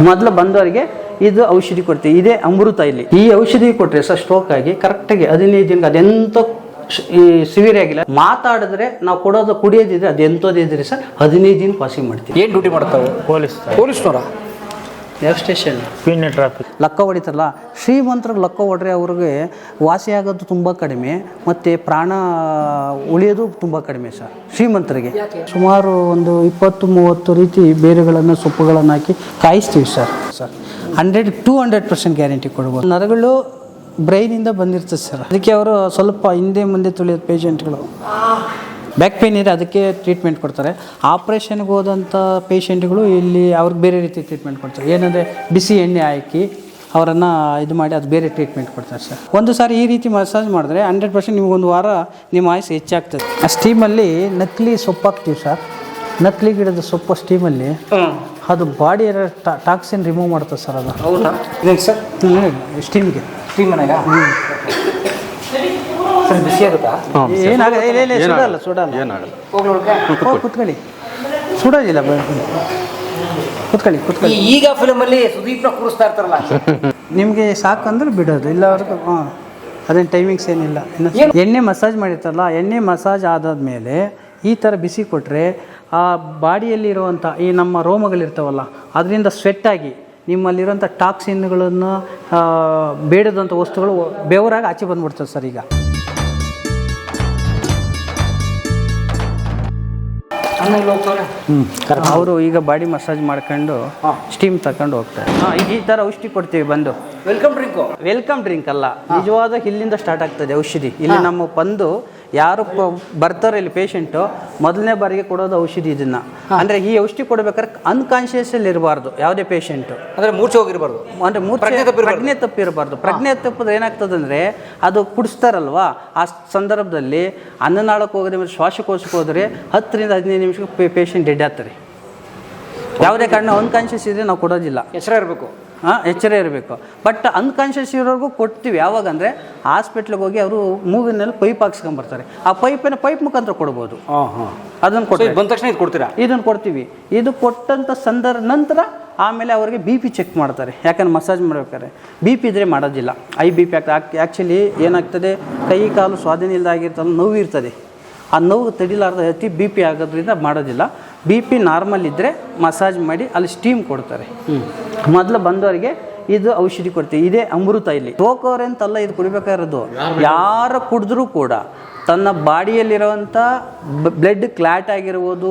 ಮೊದಲು ಬಂದವರಿಗೆ ಇದು ಔಷಧಿ ಕೊಡ್ತೀವಿ. ಇದೇ ಅಮೃತ ಇಲ್ಲಿ. ಈ ಔಷಧಿ ಕೊಟ್ಟರೆ ಸರ್ ಸ್ಟ್ರೋಕ್ ಆಗಿ ಕರೆಕ್ಟಾಗಿ ಹದಿನೈದು ದಿನಕ್ಕೆ ಅದೆಂತ ಶ್- ಈ ಸಿವಿಯರ್ ಆಗಿಲ್ಲ. ಮಾತಾಡಿದ್ರೆ ನಾವು ಕೊಡೋದು ಕುಡಿಯೋದಿದ್ರೆ ಅದು ಸರ್ ಹದಿನೈದು ದಿನ ಪಾಸಿಂಗ್ ಮಾಡ್ತೀವಿ. ಏನು ಡ್ಯೂಟಿ ಮಾಡ್ತಾವೆ? ಪೊಲೀಸ್. ಪೊಲೀಸ್ನವರ? ಯಾವ ಸ್ಟೇಷನ್ ಪೀಣ್ಯ ಟ್ರಾಫಿಕ್ ಲಕ್ಕ ಹೊಡಿತಾರಲ್ಲ ಶ್ರೀಮಂತರಿಗೆ ಲಕ್ಕ ಹೊಡ್ರೆ ಅವ್ರಿಗೆ ವಾಸಿಯಾಗೋದು ಆಗೋದು ತುಂಬ ಕಡಿಮೆ ಮತ್ತು ಪ್ರಾಣ ಉಳಿಯೋದು ತುಂಬ ಕಡಿಮೆ ಸರ್ ಶ್ರೀಮಂತರಿಗೆ. ಸುಮಾರು ಒಂದು ಇಪ್ಪತ್ತು ಮೂವತ್ತು ರೀತಿ ಬೇರುಗಳನ್ನು ಸೊಪ್ಪುಗಳನ್ನು ಹಾಕಿ ಕಾಯಿಸ್ತೀವಿ sir. Sir. Hundred to hundred percent guarantee ಕೊಡ್ಬೋದು. ನರಗಳು ಬ್ರೈನಿಂದ ಬಂದಿರ್ತದೆ ಸರ್. ಅದಕ್ಕೆ ಅವರು ಸ್ವಲ್ಪ ಹಿಂದೆ ಮುಂದೆ ತುಳಿಯೋದು ಪೇಷಂಟ್ಗಳು ಬ್ಯಾಕ್ ಪೇನ್ ಇದೆ ಅದಕ್ಕೆ ಟ್ರೀಟ್ಮೆಂಟ್ ಕೊಡ್ತಾರೆ. ಆಪ್ರೇಷನ್ಗೆ ಹೋದಂಥ ಪೇಷೆಂಟ್ಗಳು ಇಲ್ಲಿ ಅವ್ರಿಗೆ ಬೇರೆ ರೀತಿ ಟ್ರೀಟ್ಮೆಂಟ್ ಕೊಡ್ತಾರೆ. ಏನಂದರೆ ಬಿಸಿ ಎಣ್ಣೆ ಹಾಕಿ ಅವರನ್ನು ಇದು ಮಾಡಿ ಅದು ಬೇರೆ ಟ್ರೀಟ್ಮೆಂಟ್ ಕೊಡ್ತಾರೆ ಸರ್. ಒಂದು ಸಾರಿ ಈ ರೀತಿ ಮಸಾಜ್ ಮಾಡಿದ್ರೆ ಹಂಡ್ರೆಡ್ ಪರ್ಸೆಂಟ್ ನಿಮ್ಗೊಂದು ವಾರ ನಿಮ್ಮ ಆಯಸ್ಸು ಹೆಚ್ಚಾಗ್ತದೆ. ಆ ಸ್ಟೀಮಲ್ಲಿ ನಕಲಿ ಸೊಪ್ಪು ಹಾಕ್ತೀವಿ ಸರ್. ನಕಲಿ ಗಿಡದ ಸೊಪ್ಪು ಸ್ಟೀಮಲ್ಲಿ ಅದು ಬಾಡಿ ಟಾಕ್ಸಿನ್ ರಿಮೂವ್ ಮಾಡ್ತದೆ ಸರ್ ಅದು. ಹೌದಾ? ಸರ್? ಸ್ಟೀಮ್ಗೆ ಸರ್ ಬಿಸಿ ಆಗುತ್ತಾ? ಏನಾಗಲ್ಲ ಇಲ್ಲ ಇಲ್ಲ ಸುಡಲ್ಲ ಸುಡಲ್ಲ ಏನಾಗಲ್ಲ. ಹೋಗ್ಲಿ ಹೋಗಿ ಕುತ್ಕೊಳ್ಳಿ. ಸುಡೋದಿಲ್ಲ ಬ- ಕುತ್ಕೊಳ್ಳಿ ಕುತ್ಕೊಳ್ಳಿ. ಈ- ಈಗ ಫಿಲಮಲ್ಲಿ ಸುದೀಪ್ನ ಕೂರಿಸ್ತಾ ಇರ್ತಾರಲ್ಲ. ನಿಮಗೆ ಸಾಕು ಅಂದ್ರೆ ಬಿಡೋದು ಇಲ್ಲ ಅವ್ರಿಗೆ ಹಾಂ. ಅದೇನು ಟೈಮಿಂಗ್ಸ್ ಏನಿಲ್ಲ. ಇನ್ನು ಎಣ್ಣೆ ಮಸಾಜ್ ಮಾಡಿರ್ತಾರಲ್ಲ ಎಣ್ಣೆ ಮಸಾಜ್ ಆದಾದ್ಮೇಲೆ ಈ ಥರ ಬಿಸಿ ಕೊಟ್ಟರೆ ಆ ಬಾಡಿಯಲ್ಲಿರುವಂಥ ಈ ನಮ್ಮ ರೋಮಗಳಿರ್ತಾವಲ್ಲ ಅದರಿಂದ ಸ್ವೆಟ್ ಆಗಿ ನಿಮ್ಮಲ್ಲಿರುವಂಥ ಟಾಕ್ಸಿನ್ಗಳನ್ನು ಬೇಡದಂಥ ವಸ್ತುಗಳು ಬೆವರಾಗಿ ಆಚೆ ಬಂದ್ಬಿಡ್ತದೆ ಸರ್ ಈಗ. ಅವರು ಈಗ ಬಾಡಿ ಮಸಾಜ್ ಮಾಡ್ಕೊಂಡು ಸ್ಟೀಮ್ ತಕೊಂಡು ಹೋಗ್ತಾರೆ. ಈಗ ಈ ಥರ ಔಷಧಿ ಕೊಡ್ತೀವಿ ಬಂದು. ವೆಲ್ಕಮ್ ಡ್ರಿಂಕ್ ವೆಲ್ಕಮ್ ಡ್ರಿಂಕ್ ಅಲ್ಲ. ನಿಜವಾದ ಇಲ್ಲಿಂದ ಸ್ಟಾರ್ಟ್ ಆಗ್ತದೆ ಔಷಧಿ. ಇಲ್ಲಿ ನಮ್ಮ ಬಂದು ಯಾರು ಬರ್ತಾರೆ ಇಲ್ಲಿ ಪೇಷಂಟು ಮೊದಲನೇ ಬಾರಿಗೆ ಕೊಡೋದು ಔಷಧಿ ಇದನ್ನು. ಅಂದರೆ ಈ ಔಷಧಿ ಕೊಡಬೇಕಾದ್ರೆ ಅನ್ಕಾನ್ಷಿಯಸ್ಸಲ್ಲಿ ಇರಬಾರ್ದು ಯಾವುದೇ ಪೇಷಂಟ್ ಅಂದರೆ ಮೂರ್ಛೆ ಹೋಗಿರಬಾರ್ದು. ಅಂದರೆ ಮೂರ್ಛೆ ಪ್ರಜ್ಞೆ ತಪ್ಪಿರ್ಬಾರ್ದು. ಪ್ರಜ್ಞೆ ತಪ್ಪಿರಬಾರ್ದು. ಪ್ರಜ್ಞೆ ತಪ್ಪಿದ್ರೆ ಏನಾಗ್ತದೆ ಅಂದ್ರೆ ಅದು ಕುಡಿಸ್ತಾರಲ್ವಾ? ಆ ಸಂದರ್ಭದಲ್ಲಿ ಅನ್ನನಾಳಕ್ಕೆ ಹೋಗೋದ್ರ ಮೇಲೆ ಶ್ವಾಸಕೋಶಕ್ಕೆ ಹೋದರೆ ಹತ್ತರಿಂದ ಹದಿನೈದು ನಿಮಿಷಕ್ಕೆ ಪೇಷಂಟ್ ಡೆಡ್ ಆಗ್ತಾರೆ. ಯಾವುದೇ ಕಾರಣ ಅನ್ಕಾನ್ಷಿಯಸ್ ಇದ್ರೆ ನಾವು ಕೊಡೋದಿಲ್ಲ. ಹೆಸರ ಇರಬೇಕು. ಹಾಂ ಎಚ್ಚರ ಇರಬೇಕು. ಬಟ್ ಅನ್ಕಾನ್ಷಿಯಸ್ ಇರೋರ್ಗೂ ಕೊಡ್ತೀವಿ. ಯಾವಾಗ ಅಂದರೆ ಹಾಸ್ಪಿಟ್ಲಿಗೆ ಹೋಗಿ ಅವರು ಮೂಗಿನಲ್ಲಿ ಪೈಪ್ ಹಾಕ್ಸ್ಕೊಂಬರ್ತಾರೆ. ಆ ಪೈಪಿನ ಪೈಪ್ ಮುಖಾಂತರ ಕೊಡ್ಬೋದು. ಹಾಂ ಹಾಂ. ಅದನ್ನು ಕೊಡ್ತೀವಿ ಬಂದ ತಕ್ಷಣ ಇದು ಕೊಡ್ತೀರಾ? ಇದನ್ನು ಕೊಡ್ತೀವಿ. ಇದು ಕೊಟ್ಟಂಥ ಸಂದರ್ಭ ನಂತರ ಆಮೇಲೆ ಅವರಿಗೆ ಬಿ ಪಿ ಚೆಕ್ ಮಾಡ್ತಾರೆ. ಯಾಕಂದ್ರೆ ಮಸಾಜ್ ಮಾಡ್ಬೇಕಾದ್ರೆ. ಬಿ ಪಿ ಇದ್ರೆ ಮಾಡೋದಿಲ್ಲ. ಐ ಬಿ ಪಿ ಆಗ್ತದೆ ಆ್ಯಕ್ಚುಲಿ ಏನಾಗ್ತದೆ? ಕೈ ಕಾಲು ಸ್ವಾಧೀನ ಇಲ್ಲದಾಗಿರ್ತಲ್ಲ ನೋವು ಇರ್ತದೆ. ಆ ನೋವು ತಡಿಲಾರ್ದ ಅತಿ ಬಿ ಪಿ ಆಗೋದ್ರಿಂದ ಮಾಡೋದಿಲ್ಲ. ಬಿ ಪಿ ನಾರ್ಮಲ್ ಇದ್ದರೆ ಮಸಾಜ್ ಮಾಡಿ ಅಲ್ಲಿ ಸ್ಟೀಮ್ ಕೊಡ್ತಾರೆ. ಮೊದಲು ಬಂದವರಿಗೆ ಇದು ಔಷಧಿ ಕೊಡ್ತೀವಿ. ಇದೇ ಅಮೃತ ಇಲ್ಲಿ. ಟೋಕೋರೆ ಅಂತಲ್ಲ ಇದು ಕುಡಿಬೇಕಾಗಿರೋದು. ಯಾರು ಕುಡಿದ್ರೂ ಕೂಡ ತನ್ನ ಬಾಡಿಯಲ್ಲಿರುವಂಥ ಬ್ಲಡ್ ಕ್ಲಾಟ್ ಆಗಿರ್ಬೋದು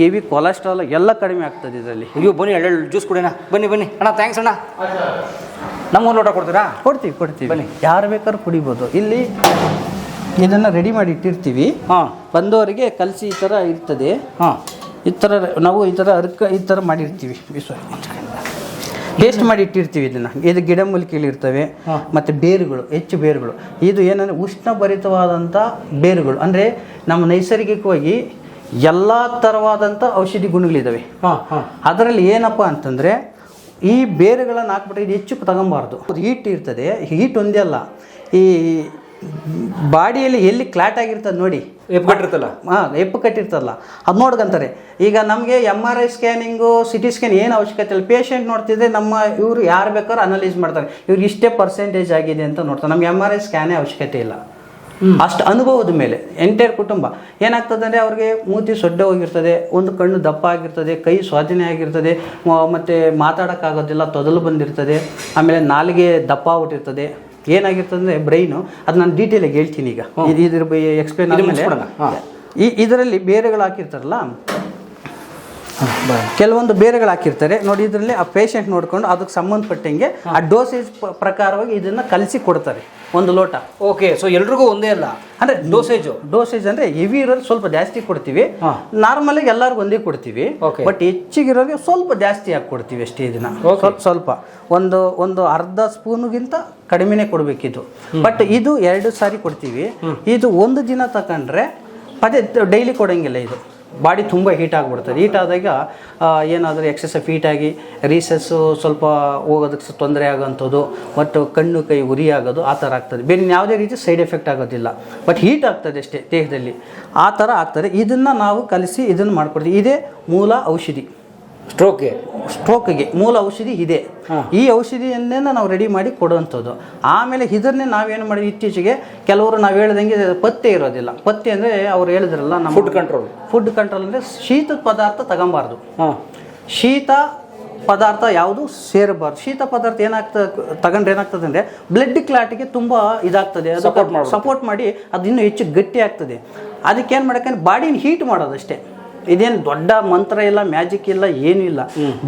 ಹೆವಿ ಕೊಲೆಸ್ಟ್ರಾಲ್ ಎಲ್ಲ ಕಡಿಮೆ ಆಗ್ತದೆ ಇದರಲ್ಲಿ. ಅಯ್ಯೋ ಬನ್ನಿ ಎರಡು ಜ್ಯೂಸ್ ಕುಡಿಯೋಣ. ಬನ್ನಿ ಬನ್ನಿ. ಅಣ್ಣ ಥ್ಯಾಂಕ್ಸ್ ಅಣ್ಣ. ನಮ್ಗೊಂದು ಲೋಟ ಕೊಡ್ತೀರಾ? ಕೊಡ್ತೀವಿ ಕೊಡ್ತೀವಿ. ಬನ್ನಿ. ಯಾರು ಬೇಕಾದ್ರೂ ಕುಡಿಬೋದು. ಇಲ್ಲಿ ಇದನ್ನು ರೆಡಿ ಮಾಡಿ ಇಟ್ಟಿರ್ತೀವಿ. ಹಾಂ. ಬಂದವರಿಗೆ ಕಲಸಿ ಈ ಥರ ಇರ್ತದೆ. ಹಾಂ. ಈ ಥರ ನಾವು ಈ ಥರ ಅರ್ಕ ಈ ಥರ ಮಾಡಿರ್ತೀವಿ. ಟೇಸ್ಟ್ ಮಾಡಿ ಇಟ್ಟಿರ್ತೀವಿ ಇದನ್ನು. ಇದು ಗಿಡಮೂಲಿಕೆಗಳಿರ್ತವೆ ಮತ್ತು ಬೇರುಗಳು ಹೆಚ್ಚು ಬೇರುಗಳು. ಇದು ಏನಂದರೆ ಉಷ್ಣಭರಿತವಾದಂಥ ಬೇರುಗಳು. ಅಂದರೆ ನಮ್ಮ ನೈಸರ್ಗಿಕವಾಗಿ ಎಲ್ಲ ಥರವಾದಂಥ ಔಷಧಿ ಗುಣಗಳಿದ್ದಾವೆ ಅದರಲ್ಲಿ ಏನಪ್ಪ ಅಂತಂದರೆ ಈ ಬೇರುಗಳನ್ನು ಹಾಕ್ಬಿಟ್ಟು ಇದು ಹೆಚ್ಚು ತಗೊಬಾರ್ದು. ಹೀಟ್ ಇರ್ತದೆ. ಹೀಟ್ ಒಂದೇ ಅಲ್ಲ. ಈ ಬಾಡಿಯಲ್ಲಿ ಎಲ್ಲಿ ಕ್ಲಾಟ್ ಆಗಿರ್ತದೆ ನೋಡಿ. ಎಪ್ಪಿಟ್ಟಿರ್ತಲ್ಲ ಹಾಂ ಎಪ್ಪು ಕಟ್ಟಿರ್ತಲ್ಲ ಅದು ನೋಡ್ಕೊಂತಾರೆ. ಈಗ ನಮಗೆ M R I scanning C T scan ಏನು ಅವಶ್ಯಕತೆ ಇಲ್ಲ. ಪೇಷಂಟ್ ನೋಡ್ತಿದ್ರೆ ನಮ್ಮ ಇವರು ಯಾರು ಬೇಕಾದ್ರೂ ಅನಲೈಸ್ ಮಾಡ್ತಾರೆ. ಇವ್ರಿಗೆ ಇಷ್ಟೇ ಪರ್ಸೆಂಟೇಜ್ ಆಗಿದೆ ಅಂತ ನೋಡ್ತಾರೆ. ನಮ್ಗೆ ಎಂ ಆರ್ ಐ ಸ್ಕ್ಯಾನೇ ಅವಶ್ಯಕತೆ ಇಲ್ಲ. ಅಷ್ಟು ಅನುಭವದ ಮೇಲೆ ಎಂಟೈರ್ ಕುಟುಂಬ. ಏನಾಗ್ತದೆ ಅಂದರೆ ಅವ್ರಿಗೆ ಮೂತಿ ಸೊಡ್ಡೆ ಹೋಗಿರ್ತದೆ ಒಂದು ಕಣ್ಣು ದಪ್ಪ ಆಗಿರ್ತದೆ ಕೈ ಸ್ವಾಧೀನ ಆಗಿರ್ತದೆ ಮತ್ತು ಮತ್ತೆ ಮಾತಾಡೋಕ್ಕಾಗೋದಿಲ್ಲ ತೊದಲು ಬಂದಿರ್ತದೆ ಆಮೇಲೆ ನಾಲಿಗೆ ದಪ್ಪ ಆಗ್ಬಿಟ್ಟಿರ್ತದೆ. ಏನಾಗಿರ್ತದೆ ಅಂದರೆ ಬ್ರೈನು ಅದು ನಾನು ಡೀಟೇಲಾಗಿ ಹೇಳ್ತೀನಿ ಈಗ. ಇದು ಇದ್ರ ಎಕ್ಸ್ಪ್ಲೇನ್. ಈ ಇದರಲ್ಲಿ ಬೇರೆಗಳು ಹಾಕಿರ್ತಾರಲ್ಲ? ಕೆಲವೊಂದು ಬೇರೆಗಳು ಹಾಕಿರ್ತಾರೆ. ನೋಡಿ ಇದರಲ್ಲಿ ಆ ಪೇಷಂಟ್ ನೋಡಿಕೊಂಡು ಅದಕ್ಕೆ ಸಂಬಂಧಪಟ್ಟಂಗೆ ಆ ಡೋಸೇಜ್ ಪ್ರಕಾರವಾಗಿ ಇದನ್ನ ಕಲಸಿ ಕೊಡ್ತಾರೆ ಒಂದು ಲೋಟ. ಓಕೆ ಸೊ ಎಲ್ರಿಗೂ ಒಂದೇ ಅಲ್ಲ? ಅಂದ್ರೆ ಡೋಸೇಜು ಡೋಸೇಜ್ ಅಂದ್ರೆ ಹೆವಿ ಇರೋದು ಸ್ವಲ್ಪ ಜಾಸ್ತಿ ಕೊಡ್ತೀವಿ. ನಾರ್ಮಲಾಗಿ ನಾರ್ಮಲ್ ಆಗಿ ಎಲ್ಲರಿಗೂ ಒಂದೇ ಕೊಡ್ತೀವಿ. ಬಟ್ ಹೆಚ್ಚಿಗಿರೋರಿಗೆ ಸ್ವಲ್ಪ ಜಾಸ್ತಿ ಹಾಕಿ ಕೊಡ್ತೀವಿ ಅಷ್ಟೇ ಇದನ್ನ. ಸ್ವಲ್ಪ ಸ್ವಲ್ಪ. ಒಂದು ಒಂದು ಅರ್ಧ ಸ್ಪೂನ್ಗಿಂತ ಕಡಿಮೆನೆ ಕೊಡಬೇಕಿದು. ಬಟ್ ಇದು ಎರಡು ಸಾರಿ ಕೊಡ್ತೀವಿ. ಇದು ಒಂದು ದಿನ ತಗೊಂಡ್ರೆ ಪದೇ ಡೈಲಿ ಕೊಡೋಂಗಿಲ್ಲ ಇದು. ಬಾಡಿ ತುಂಬ ಹೀಟ್ ಆಗಿಬಿಡ್ತದೆ. ಹೀಟ್ ಆದಾಗ ಏನಾದರೂ ಎಕ್ಸಸೈಸ್ ಆಗಿ ರೀಸಸ್ಸು ಸ್ವಲ್ಪ ಹೋಗೋದಕ್ಕೆ ತೊಂದರೆ ಆಗೋಂಥದ್ದು ಮತ್ತು ಕಣ್ಣು ಕೈ ಉರಿ ಆಗೋದು, ಆ ಥರ ಆಗ್ತದೆ. ಬೇರೆ ಯಾವುದೇ ರೀತಿ ಸೈಡ್ ಎಫೆಕ್ಟ್ ಆಗೋದಿಲ್ಲ. ಬಟ್ ಹೀಟ್ ಆಗ್ತದೆ ಅಷ್ಟೇ ದೇಹದಲ್ಲಿ. ಆ ಥರ ಆಗ್ತದೆ. ಇದನ್ನು ನಾವು ಕಲಿಸಿ ಇದನ್ನು ಮಾಡ್ಕೊಡ್ತೀವಿ. ಇದೇ ಮೂಲ ಔಷಧಿ. ಸ್ಟ್ರೋಕ್ಗೆ. ಸ್ಟ್ರೋಕ್ಗೆ ಮೂಲ ಔಷಧಿ ಇದೆ. ಈ ಔಷಧಿಯನ್ನೇ ನಾವು ರೆಡಿ ಮಾಡಿ ಕೊಡುವಂಥದ್ದು. ಆಮೇಲೆ ಇದನ್ನೇ ನಾವೇನು ಮಾಡಿ ಇತ್ತೀಚೆಗೆ ಕೆಲವರು ನಾವು ಹೇಳ್ದಂಗೆ ಪತ್ತೆ ಇರೋದಿಲ್ಲ. ಪತ್ತೆ ಅಂದರೆ ಅವ್ರು ಹೇಳಿದ್ರಲ್ಲ ನಮ್ಮ ಫುಡ್ ಕಂಟ್ರೋಲ್ ಫುಡ್ ಕಂಟ್ರೋಲ್ ಅಂದರೆ ಶೀತದ ಪದಾರ್ಥ ತಗೊಬಾರ್ದು. ಹಾಂ. ಶೀತ ಪದಾರ್ಥ ಯಾವುದು ಸೇರಬಾರ್ದು. ಶೀತ ಪದಾರ್ಥ ಏನಾಗ್ತದೆ ತಗೊಂಡ್ರೆ ಏನಾಗ್ತದೆ ಅಂದರೆ ಬ್ಲಡ್ ಕ್ಲಾಟಿಗೆ ತುಂಬ ಇದಾಗ್ತದೆ. Support ಮಾಡ್ಬೇಕು. ಸಪೋರ್ಟ್ ಮಾಡಿ ಅದು ಇನ್ನೂ ಹೆಚ್ಚು ಗಟ್ಟಿ ಆಗ್ತದೆ. ಅದಕ್ಕೆ ಏನು ಮಾಡೋಕ್ಕೆ ಬಾಡಿನ ಹೀಟ್ ಮಾಡೋದಷ್ಟೇ. ಇದೇನು ದೊಡ್ಡ ಮಂತ್ರ ಇಲ್ಲ ಮ್ಯಾಜಿಕ್ ಇಲ್ಲ ಏನೂ ಇಲ್ಲ.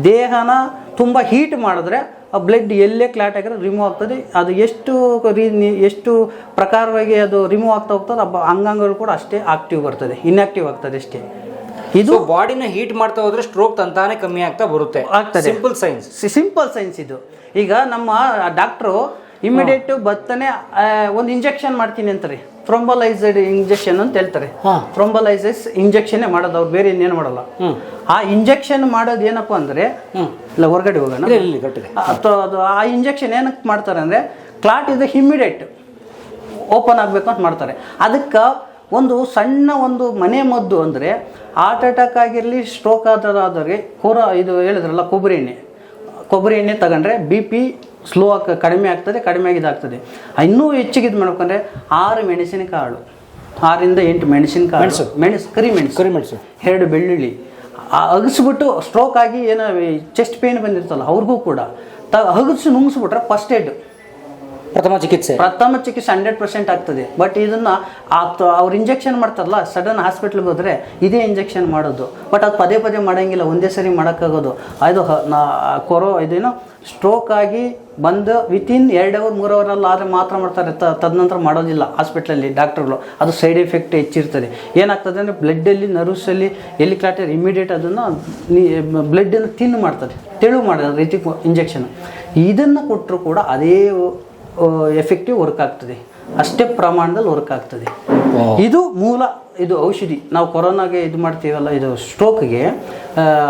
ದೇಹನ ತುಂಬ ಹೀಟ್ ಮಾಡಿದ್ರೆ ಆ ಬ್ಲಡ್ ಎಲ್ಲೇ ಕ್ಲಾಟ್ ಆಗಿದ್ರೆ ರಿಮೂವ್ ಆಗ್ತದೆ. ಅದು ಎಷ್ಟು ರೀ- ಎಷ್ಟು ಪ್ರಕಾರವಾಗಿ ಅದು ರಿಮೂವ್ ಆಗ್ತಾ ಹೋಗ್ತದೆ ಅಂಗಾಂಗಗಳು ಕೂಡ ಅಷ್ಟೇ ಆಕ್ಟಿವ್ ಬರ್ತದೆ ಇನ್ಆಕ್ಟಿವ್ ಆಗ್ತದೆ ಅಷ್ಟೇ. ಇದು ಇದು ಬಾಡಿನ ಹೀಟ್ ಮಾಡ್ತಾ ಹೋದ್ರೆ ಸ್ಟ್ರೋಕ್ ತಂತಾನೆ ಕಮ್ಮಿ ಆಗ್ತಾ ಬರುತ್ತೆ. ಆಗ್ತದೆ. ಸಿಂಪಲ್ ಸೈನ್ಸ್ ಸಿಂಪಲ್ ಸೈನ್ಸ್ ಇದು. ಈಗ ನಮ್ಮ ಡಾಕ್ಟ್ರು ಇಮಿಡಿಯೇಟ್ ಬತ್ತನೆ ಒಂದು ಇಂಜೆಕ್ಷನ್ ಮಾಡ್ತೀನಿ ಅಂತಾರೆ. ಥ್ರೊಂಬಲೈಸಡ್ ಇಂಜೆಕ್ಷನ್ ಅಂತ ಹೇಳ್ತಾರೆ. ಥ್ರೊಂಬಲೈಸಸ್ ಇಂಜೆಕ್ಷನ್ನೇ ಮಾಡೋದು ಅವ್ರು ಬೇರೆ ಇನ್ನೇನು ಮಾಡಲ್ಲ. ಆ ಇಂಜೆಕ್ಷನ್ ಮಾಡೋದು ಏನಪ್ಪ ಅಂದರೆ ಇಲ್ಲ ಹೊರಗಡೆ ಹೋಗೋಣ. ಅಥವಾ ಅದು ಆ ಇಂಜೆಕ್ಷನ್ ಏನಕ್ಕೆ ಮಾಡ್ತಾರೆ ಅಂದರೆ ಕ್ಲಾಟ್ ಇಸ್ ಇಮ್ಮಿಡಿಯೇಟ್ ಓಪನ್ ಆಗಬೇಕು ಅಂತ ಮಾಡ್ತಾರೆ. ಅದಕ್ಕೆ ಒಂದು ಸಣ್ಣ ಒಂದು ಮನೆ ಮದ್ದು ಅಂದರೆ ಹಾರ್ಟ್ ಅಟ್ಯಾಕ್ ಆಗಿರಲಿ ಸ್ಟ್ರೋಕ್ ಆದವ್ರಿಗೆ ಕೂರ ಇದು ಹೇಳಿದ್ರಲ್ಲ ಕೊಬ್ಬರಿ ಎಣ್ಣೆ. ಕೊಬ್ಬರಿ ಎಣ್ಣೆ ತಗೊಂಡ್ರೆ ಬಿ ಪಿ ಸ್ಲೋ ಆಗ ಕಡಿಮೆ ಆಗ್ತದೆ ಕಡಿಮೆ ಆಗಿದಾಗ್ತದೆ ಇನ್ನೂ ಹೆಚ್ಚಿಗೆ ಇದು ಮಾಡ್ಬೇಕಂದ್ರೆ ಆರು ಮೆಣಸಿನಕಾಳು. ಆರಿಂದ ಎಂಟು ಮೆಣಸಿನಕಾಳು. ಮೆಣಸು. ಮೆಣಸು ಕರಿ ಮೆಣಸು. ಕರಿಮೆಣಸು ಎರಡು ಬೆಳ್ಳುಳ್ಳಿ. ಆ ಅಗಸ್ಬಿಟ್ಟು ಸ್ಟ್ರೋಕ್ ಆಗಿ ಏನೋ ಚೆಸ್ಟ್ ಪೇನ್ ಬಂದಿರ್ತಲ್ಲ ಅವ್ರಿಗೂ ಕೂಡ. ತ ಅಗಸು ನುಂಗಿಸ್ಬಿಟ್ರೆ ಫಸ್ಟ್ ಏಡ್ ಪ್ರಥಮ ಚಿಕಿತ್ಸೆ. ಪ್ರಥಮ ಚಿಕಿತ್ಸೆ ಹಂಡ್ರೆಡ್ ಪರ್ಸೆಂಟ್ ಆಗ್ತದೆ. ಬಟ್ ಇದನ್ನು ಅವ್ರು ಇಂಜೆಕ್ಷನ್ ಮಾಡ್ತಾರಲ್ಲ ಸಡನ್ ಹಾಸ್ಪಿಟ್ಲಿಗೆ ಹೋದರೆ ಇದೇ ಇಂಜೆಕ್ಷನ್ ಮಾಡೋದು. ಬಟ್ ಅದು ಪದೇ ಪದೇ ಮಾಡೋಂಗಿಲ್ಲ, ಒಂದೇ ಸರಿ ಮಾಡೋಕ್ಕಾಗೋದು. ಅದು ಕೊರೋ ಇದೇನು ಸ್ಟ್ರೋಕ್ ಆಗಿ ಬಂದು ವಿತಿನ್ ಎರಡು ಅವರ್ ಮೂರು ಅವರಲ್ಲಿ ಆದರೆ ಮಾತ್ರ ಮಾಡ್ತಾರೆ. ತದನಂತರ ಮಾಡೋದಿಲ್ಲ ಹಾಸ್ಪಿಟ್ಲಲ್ಲಿ ಡಾಕ್ಟರ್ಗಳು ಅದು ಸೈಡ್ ಎಫೆಕ್ಟ್ ಹೆಚ್ಚಿರ್ತದೆ. ಏನಾಗ್ತದೆ ಅಂದರೆ ಬ್ಲಡ್ಡಲ್ಲಿ ನರ್ವ್ಸಲ್ಲಿ ಎಲ್ಲಿ ಕ್ಲಾಟರ್ ಇಮಿಡಿಯೇಟ್ ಅದನ್ನು ಬ್ಲಡ್ಡನ್ನು ತಿನ್ನು ಮಾಡ್ತದೆ. ತೆಳು ಮಾಡೋದು ರೀತಿ ಇಂಜೆಕ್ಷನ್ ಇದನ್ನು ಕೊಟ್ಟರು ಕೂಡ ಅದೇ ಎಫೆಕ್ಟಿವ್ ವರ್ಕ್ ಆಗ್ತದೆ. ಅಷ್ಟೇ ಪ್ರಮಾಣದಲ್ಲಿ ವರ್ಕ್ ಆಗ್ತದೆ. ಇದು ಮೂಲ ಇದು ಔಷಧಿ. ನಾವು ಕೊರೋನಾಗೆ ಇದು ಮಾಡ್ತೀವಲ್ಲ ಇದು ಸ್ಟ್ರೋಕ್ಗೆ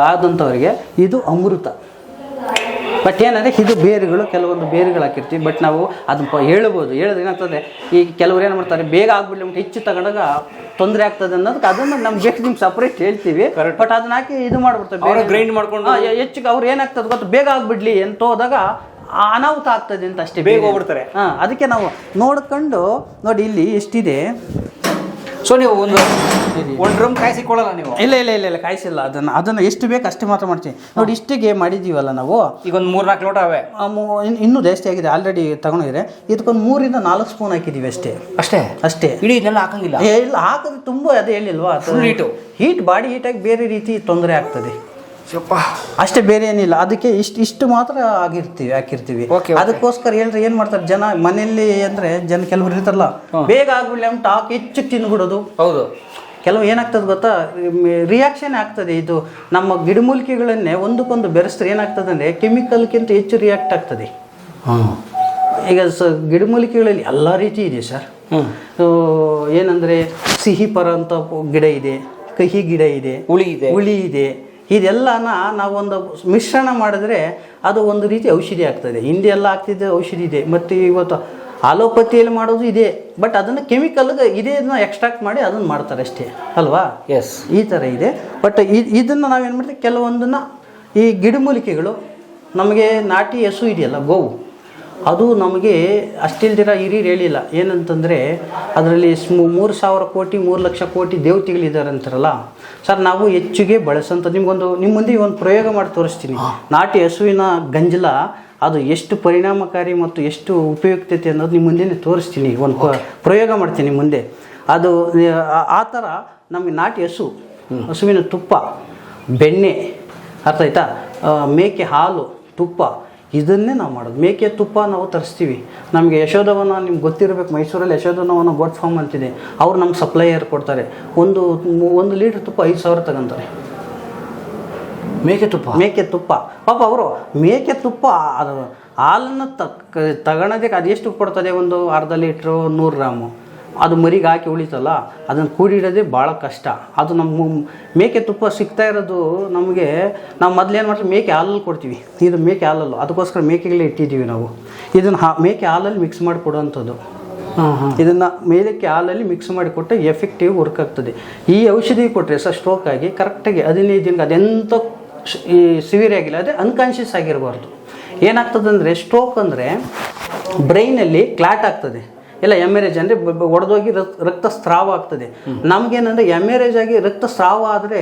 ಆದಂಥವ್ರಿಗೆ ಇದು ಅಮೃತ. ಬಟ್ ಏನಂದರೆ ಇದು ಬೇರುಗಳು ಕೆಲವೊಂದು ಬೇರುಗಳು ಹಾಕಿರ್ತೀವಿ. ಬಟ್ ನಾವು ಅದನ್ನ ಪ ಹೇಳ್ಬೋದು. ಹೇಳಿದ್ರೆ ಏನಾಗ್ತದೆ ಈಗ ಕೆಲವರು ಏನು ಮಾಡ್ತಾರೆ ಬೇಗ ಆಗ್ಬಿಡ್ಲಿ ಅಂತ ಹೆಚ್ಚು ತಗೊಂಡಾಗ ತೊಂದರೆ ಆಗ್ತದೆ ಅನ್ನೋದಕ್ಕೆ ಅದನ್ನು ನಮ್ಮ ಬೇಕು ನಿಮ್ಗೆ ಸಪ್ರೇಟ್ ಹೇಳ್ತೀವಿ. ಬಟ್ ಅದನ್ನ ಹಾಕಿ ಇದು ಮಾಡ್ಬಿಡ್ತಾರೆ. ಗ್ರೈಂಡ್ ಬೇರೆ- grind ಮಾಡ್ಕೊಂಡು- ಹೆಚ್ಚಿಗೆ ಅವ್ರು ಏನಾಗ್ತದೆ ಗೊತ್ತು? ಬೇಗ ಆಗ್ಬಿಡ್ಲಿ ಅಂತ ಹೋದಾಗ ಅನಾಹುತ ಆಗ್ತದೆ ಅಂತ ಅಷ್ಟೇ ಬೇಗ ಹೋಗ್ಬಿಡ್ತಾರೆ. ಹಾ ಅದಕ್ಕೆ ನಾವು ನೋಡ್ಕೊಂಡು ನೋಡಿ ಇಲ್ಲಿ ಎಷ್ಟಿದೆ. ಸೊ ನೀವು ಒಂದು ಒಂದು ಡ್ರಮ್ ಕಾಯಿಸಿಕೊಳ್ಳಲ್ಲ ನೀವು? ಇಲ್ಲ ಇಲ್ಲ ಇಲ್ಲ ಇಲ್ಲ ಕಾಯಿಸಿಲ್ಲ. ಅದನ್ನು ಅದನ್ನು ಎಷ್ಟು ಬೇಕು ಅಷ್ಟು ಮಾತ್ರ ಮಾಡ್ತೀವಿ ನೋಡಿ ಇಷ್ಟಿಗೆ ಮಾಡಿದ್ದೀವಲ್ಲ ನಾವು. ಈಗ ಒಂದು ಮೂರು ನಾಲ್ಕು ಲೋಟ ಅವೆ. ಇನ್ನೂ ಜಾಸ್ತಿ ಆಗಿದೆ ಆಲ್ರೆಡಿ ತಗೊಂಡಿದ್ರೆ. ಇದಕ್ಕೊಂದು ಮೂರಿಂದ ನಾಲ್ಕು ಸ್ಪೂನ್ ಹಾಕಿದ್ದೀವಿ ಅಷ್ಟೇ. ಅಷ್ಟೇ? ಅಷ್ಟೇ. ಇಡೀ ಇದೆಲ್ಲ ಹಾಕಂಗಿಲ್ಲ? ಏ, ಇಲ್ಲ ಹಾಕಿದ್ರೆ ತುಂಬ ಅದೇ ಹೇಳಿಲ್ವಾ? ಹೀಟ್. ಹೀಟ್ ಬಾಡಿ ಹೀಟಾಗಿ ಬೇರೆ ರೀತಿ ತೊಂದರೆ ಆಗ್ತದೆ. ಅಷ್ಟೇ ಬೇರೆ ಏನಿಲ್ಲ. ಅದಕ್ಕೆ ಇಷ್ಟು ಇಷ್ಟು ಮಾತ್ರ ಆಗಿರ್ತೀವಿ ಹಾಕಿರ್ತೀವಿ. ಅದಕ್ಕೋಸ್ಕರ ಹೇಳ್ರಿ ಏನು ಮಾಡ್ತಾರೆ? ಜನ ಮನೆಯಲ್ಲಿ ಅಂದ್ರೆ ಜನ ಕೆಲವರು ಇರ್ತಾರಲ್ಲ ಬೇಗ ಆಗ್ಬಿಡ್ಲಿ ಅಂತ ಹಾಕಿ ಹೆಚ್ಚು ತಿನ್ಬಿಡೋದು. ಹೌದು. ಕೆಲವು ಏನಾಗ್ತದೆ ಗೊತ್ತಾ? ರಿಯಾಕ್ಷನ್ ಆಗ್ತದೆ ಇದು. ನಮ್ಮ ಗಿಡಮೂಲಿಕೆಗಳನ್ನೇ ಒಂದಕ್ಕೊಂದು ಬೆರೆಸಿದ್ರೆ ಏನಾಗ್ತದೆ ಅಂದರೆ ಕೆಮಿಕಲ್ಗಿಂತ ಹೆಚ್ಚು ರಿಯಾಕ್ಟ್ ಆಗ್ತದೆ. ಈಗ ಸ ಗಿಡಮೂಲಿಕೆಗಳಲ್ಲಿ ಎಲ್ಲ ರೀತಿ ಇದೆ ಸರ್. ಏನಂದರೆ ಸಿಹಿ ಪರ ಅಂತ ಗಿಡ ಇದೆ ಕಹಿ ಗಿಡ ಇದೆ ಹುಳಿ ಇದೆ. ಹುಳಿ ಇದೆ. ಇದೆಲ್ಲನ ನಾವೊಂದು ಮಿಶ್ರಣ ಮಾಡಿದ್ರೆ ಅದು ಒಂದು ರೀತಿ ಔಷಧಿ ಆಗ್ತದೆ. ಹಿಂದೆ ಎಲ್ಲ ಆಗ್ತಿದ್ದ ಔಷಧಿ ಇದೆ ಮತ್ತು ಇವತ್ತು ಆಲೋಪತಿಯಲ್ಲಿ ಮಾಡೋದು ಇದೆ. ಬಟ್ ಅದನ್ನು ಕೆಮಿಕಲ್ಗೆ ಇದನ್ನ ಎಕ್ಸ್ಟ್ರಾಕ್ಟ್ ಮಾಡಿ ಅದನ್ನು ಮಾಡ್ತಾರೆ ಅಷ್ಟೇ. ಅಲ್ವಾ? ಎಸ್ ಈ ಥರ ಇದೆ. ಬಟ್ ಇದನ್ನು ನಾವೇನು ಮಾಡ್ತೀವಿ? ಕೆಲವೊಂದನ್ನು ಈ ಗಿಡಮೂಲಿಕೆಗಳು ನಮಗೆ ನಾಟಿ ಹಸು ಇದೆಯಲ್ಲ ಗೋವು. ಅದು ನಮಗೆ ಅಷ್ಟಿಲ್ದಿರ ಹಿರಿಯರು ಹೇಳಿಲ್ಲ. ಏನಂತಂದರೆ ಅದರಲ್ಲಿ ಮೂರು ಸಾವಿರ ಕೋಟಿ ಮೂರು ಲಕ್ಷ ಕೋಟಿ ದೇವತೆಗಳಿದ್ದಾರೆ ಅಂತಾರಲ್ಲ. ಸರ್ ನಾವು ಹೆಚ್ಚಿಗೆ ಬಳಸೋಂಥ ನಿಮಗೊಂದು ನಿಮ್ಮ ಮುಂದೆ ಒಂದು ಪ್ರಯೋಗ ಮಾಡಿ ತೋರಿಸ್ತೀನಿ. ನಾಟಿ ಹಸುವಿನ ಗಂಜಲ ಅದು ಎಷ್ಟು ಪರಿಣಾಮಕಾರಿ ಮತ್ತು ಎಷ್ಟು ಉಪಯುಕ್ತತೆ ಅನ್ನೋದು ನಿಮ್ಮ ಮುಂದೆ ತೋರಿಸ್ತೀನಿ. ಒಂದು ಪ್ರಯೋಗ ಮಾಡ್ತೀನಿ ಮುಂದೆ. ಅದು ಆ ಥರ ನಮಗೆ ನಾಟಿ ಹಸು ಹಸುವಿನ ತುಪ್ಪ ಬೆಣ್ಣೆ ಅರ್ಥ ಆಯ್ತಾ? ಮೇಕೆ ಹಾಲು ತುಪ್ಪ ಇದನ್ನೇ ನಾವು ಮಾಡೋದು. ಮೇಕೆ ತುಪ್ಪ ನಾವು ತರಿಸ್ತೀವಿ. ನಮಗೆ ಯಶೋಧವನ ನಿಮ್ಗೆ ಗೊತ್ತಿರಬೇಕು ಮೈಸೂರಲ್ಲಿ ಯಶೋಧವನ ಗೋಟ್ ಫಾರ್ಮ್ ಅಂತಿದೆ. ಅವ್ರು ನಮ್ಗೆ ಸಪ್ಲೈಯರ್ ಕೊಡ್ತಾರೆ. ಒಂದು ಒಂದು ಲೀಟ್ರ್ ತುಪ್ಪ ಐದು ಸಾವಿರ ತಗೊಂತಾರೆ. ಮೇಕೆ ತುಪ್ಪ? ಮೇಕೆ ತುಪ್ಪ. ಪಾಪ ಅವರು ಮೇಕೆ ತುಪ್ಪ ಅದು ಹಾಲನ್ನು ತಕ್ ತಗೊಳೋದಕ್ಕೆ ಅದೆಷ್ಟು ಕೊಡ್ತದೆ? ಒಂದು ಅರ್ಧ ಲೀಟ್ರು ನೂರು ಗ್ರಾಮು. ಅದು ಮರಿಗೆ ಹಾಕಿ ಉಳಿತಲ್ಲ ಅದನ್ನು ಕೂಡಿಡೋದೇ ಭಾಳ ಕಷ್ಟ. ಅದು ನಮ್ಮ ಮೇಕೆ ತುಪ್ಪ ಸಿಗ್ತಾ ಇರೋದು ನಮಗೆ ನಾವು ಮೊದಲೇನು ಮಾಡ್ತೀವಿ ಮೇಕೆ ಹಾಲಲ್ಲಿ ಕೊಡ್ತೀವಿ. ಇದು ಮೇಕೆ ಹಾಲಲ್ಲ. ಅದಕ್ಕೋಸ್ಕರ ಮೇಕೆಗಳೇ ಇಟ್ಟಿದ್ದೀವಿ ನಾವು. ಇದನ್ನು ಹಾ ಮೇಕೆ ಹಾಲಲ್ಲಿ ಮಿಕ್ಸ್ ಮಾಡಿ ಕೊಡುವಂಥದ್ದು ಇದನ್ನು ಮೇಲಕ್ಕೆ ಹಾಲಲ್ಲಿ ಮಿಕ್ಸ್ ಮಾಡಿ ಕೊಟ್ಟರೆ ಎಫೆಕ್ಟಿವ್ ವರ್ಕ್ ಆಗ್ತದೆ ಈ ಔಷಧಿ ಕೊಟ್ಟರೆ ಸಹ ಸ್ಟ್ರೋಕ್ ಆಗಿ ಕರೆಕ್ಟಾಗಿ ಹದಿನೈದು ದಿನಕ್ಕೆ ಅದೆಂತ ಈ ಸಿವಿಯರ್ ಆಗಿಲ್ಲ ಅದೇ ಅನ್ಕಾನ್ಷಿಯಸ್ ಆಗಿರಬಾರ್ದು. ಏನಾಗ್ತದೆ ಅಂದರೆ ಸ್ಟ್ರೋಕ್ ಅಂದರೆ ಬ್ರೈನಲ್ಲಿ ಕ್ಲಾಟ್ ಆಗ್ತದೆ. ಇಲ್ಲ ಎಮ್ಮೆರೇಜ್ ಅಂದರೆ ಒಡೆದೋಗಿ ರಕ್ತ ಸ್ರಾವ ಆಗ್ತದೆ. ನಮಗೇನಂದರೆ ಎಮ್ಮೆರೇಜ್ ಆಗಿ ರಕ್ತ ಸ್ರಾವ ಆದರೆ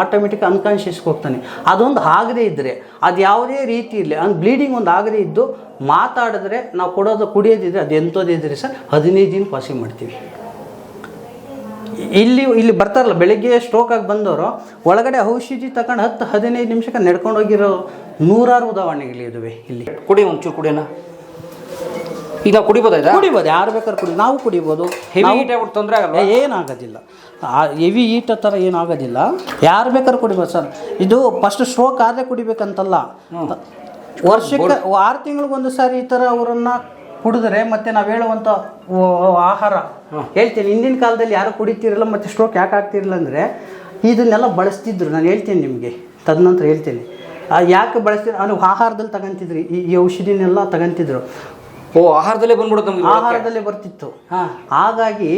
ಆಟೋಮೆಟಿಕ್ ಅನ್ಕಾನ್ಷಿಯಸ್ಗೆ ಹೋಗ್ತಾನೆ. ಅದೊಂದು ಆಗದೇ ಇದ್ದರೆ ಅದು ಯಾವುದೇ ರೀತಿ ಇರಲಿ, ಅಂದ್ ಬ್ಲೀಡಿಂಗ್ ಒಂದು ಆಗದೇ ಇದ್ದು ಮಾತಾಡಿದ್ರೆ ನಾವು ಕೊಡೋದು ಕುಡಿಯೋದಿದ್ರೆ ಅದು ಎಂಥದ್ದಿದ್ರೆ ಸರ್ ಹದಿನೈದು ದಿನ ವಾಸಿ ಮಾಡ್ತೀವಿ. ಇಲ್ಲಿ ಇಲ್ಲಿ ಬರ್ತಾರಲ್ಲ, ಬೆಳಗ್ಗೆ ಸ್ಟ್ರೋಕ್ ಆಗಿ ಬಂದವರು, ಒಳಗಡೆ ಔಷಧಿ ತಗೊಂಡು ಹತ್ತು ಹದಿನೈದು ನಿಮಿಷಕ್ಕೆ ನಡ್ಕೊಂಡೋಗಿರೋ ನೂರಾರು ಉದಾಹರಣೆಗಳಿದ್ದಾವೆ ಇಲ್ಲಿ. ಕುಡಿ ಒಂಚೂರು ಕುಡಿಯೋಣ. ಈಗ ನಾವು ಕುಡಿಬೋದಾ ಕುಡಿಬೋದು ಯಾರು ಬೇಕಾದ್ರೆ ಕುಡಿ ನಾವು ಕುಡಿಬೋದು. ಹೆವಿ ನಾವು- ಹೀಟ್ ಆಗ್ಬಿಟ್ಟು ತೊಂದರೆ ಆಗಲ್ಲ ಏನಾಗೋದಿಲ್ಲ. ಹೆವಿ ಈಟ ಥರ ಏನಾಗೋದಿಲ್ಲ. ಯಾರು ಬೇಕಾದ್ರೆ ಕುಡಿಬೋದು ಸರ್. ಇದು ಫಸ್ಟ್ ಸ್ಟ್ರೋಕ್ ಆದರೆ ಕುಡಿಬೇಕಂತಲ್ಲ. ವರ್ಷಕ್ಕೆ ಆರು ತಿಂಗಳಿಗೊಂದು ಸಾರಿ ಈ ಥರ ಅವರನ್ನು ಕುಡಿದ್ರೆ ಮತ್ತೆ ನಾವು ಹೇಳುವಂಥ ಓ- ಆಹಾರ. ಹೇಳ್ತೀನಿ ಹಿಂದಿನ ಕಾಲದಲ್ಲಿ ಯಾರು ಕುಡಿತಿರಲ್ಲ ಮತ್ತು ಸ್ಟ್ರೋಕ್ ಯಾಕೆ ಆಗ್ತಿರಲಿಲ್ಲ ಅಂದರೆ ಇದನ್ನೆಲ್ಲ ಬಳಸ್ತಿದ್ರು. ನಾನು ಹೇಳ್ತೀನಿ ನಿಮಗೆ. ತದನಂತರ ಹೇಳ್ತೀನಿ. ಆ, ಯಾಕೆ ಬಳಸ್ತಿದ್ರು? ಅವ್ರು ಆಹಾರದಲ್ಲಿ ತಗೊಂತಿದ್ರು. ಈ ಈ ಔಷಧಿನೆಲ್ಲ ತಗೊಂತಿದ್ರು. ಓ ಆಹಾರದಲ್ಲೇ ಬಂದ್ಬಿಡುತ್ತೆ ನಮ್ಗೆ ಆಹಾರದಲ್ಲೇ ಬರ್ತಿತ್ತು. ಹಾಂ ಹಾಗಾಗಿ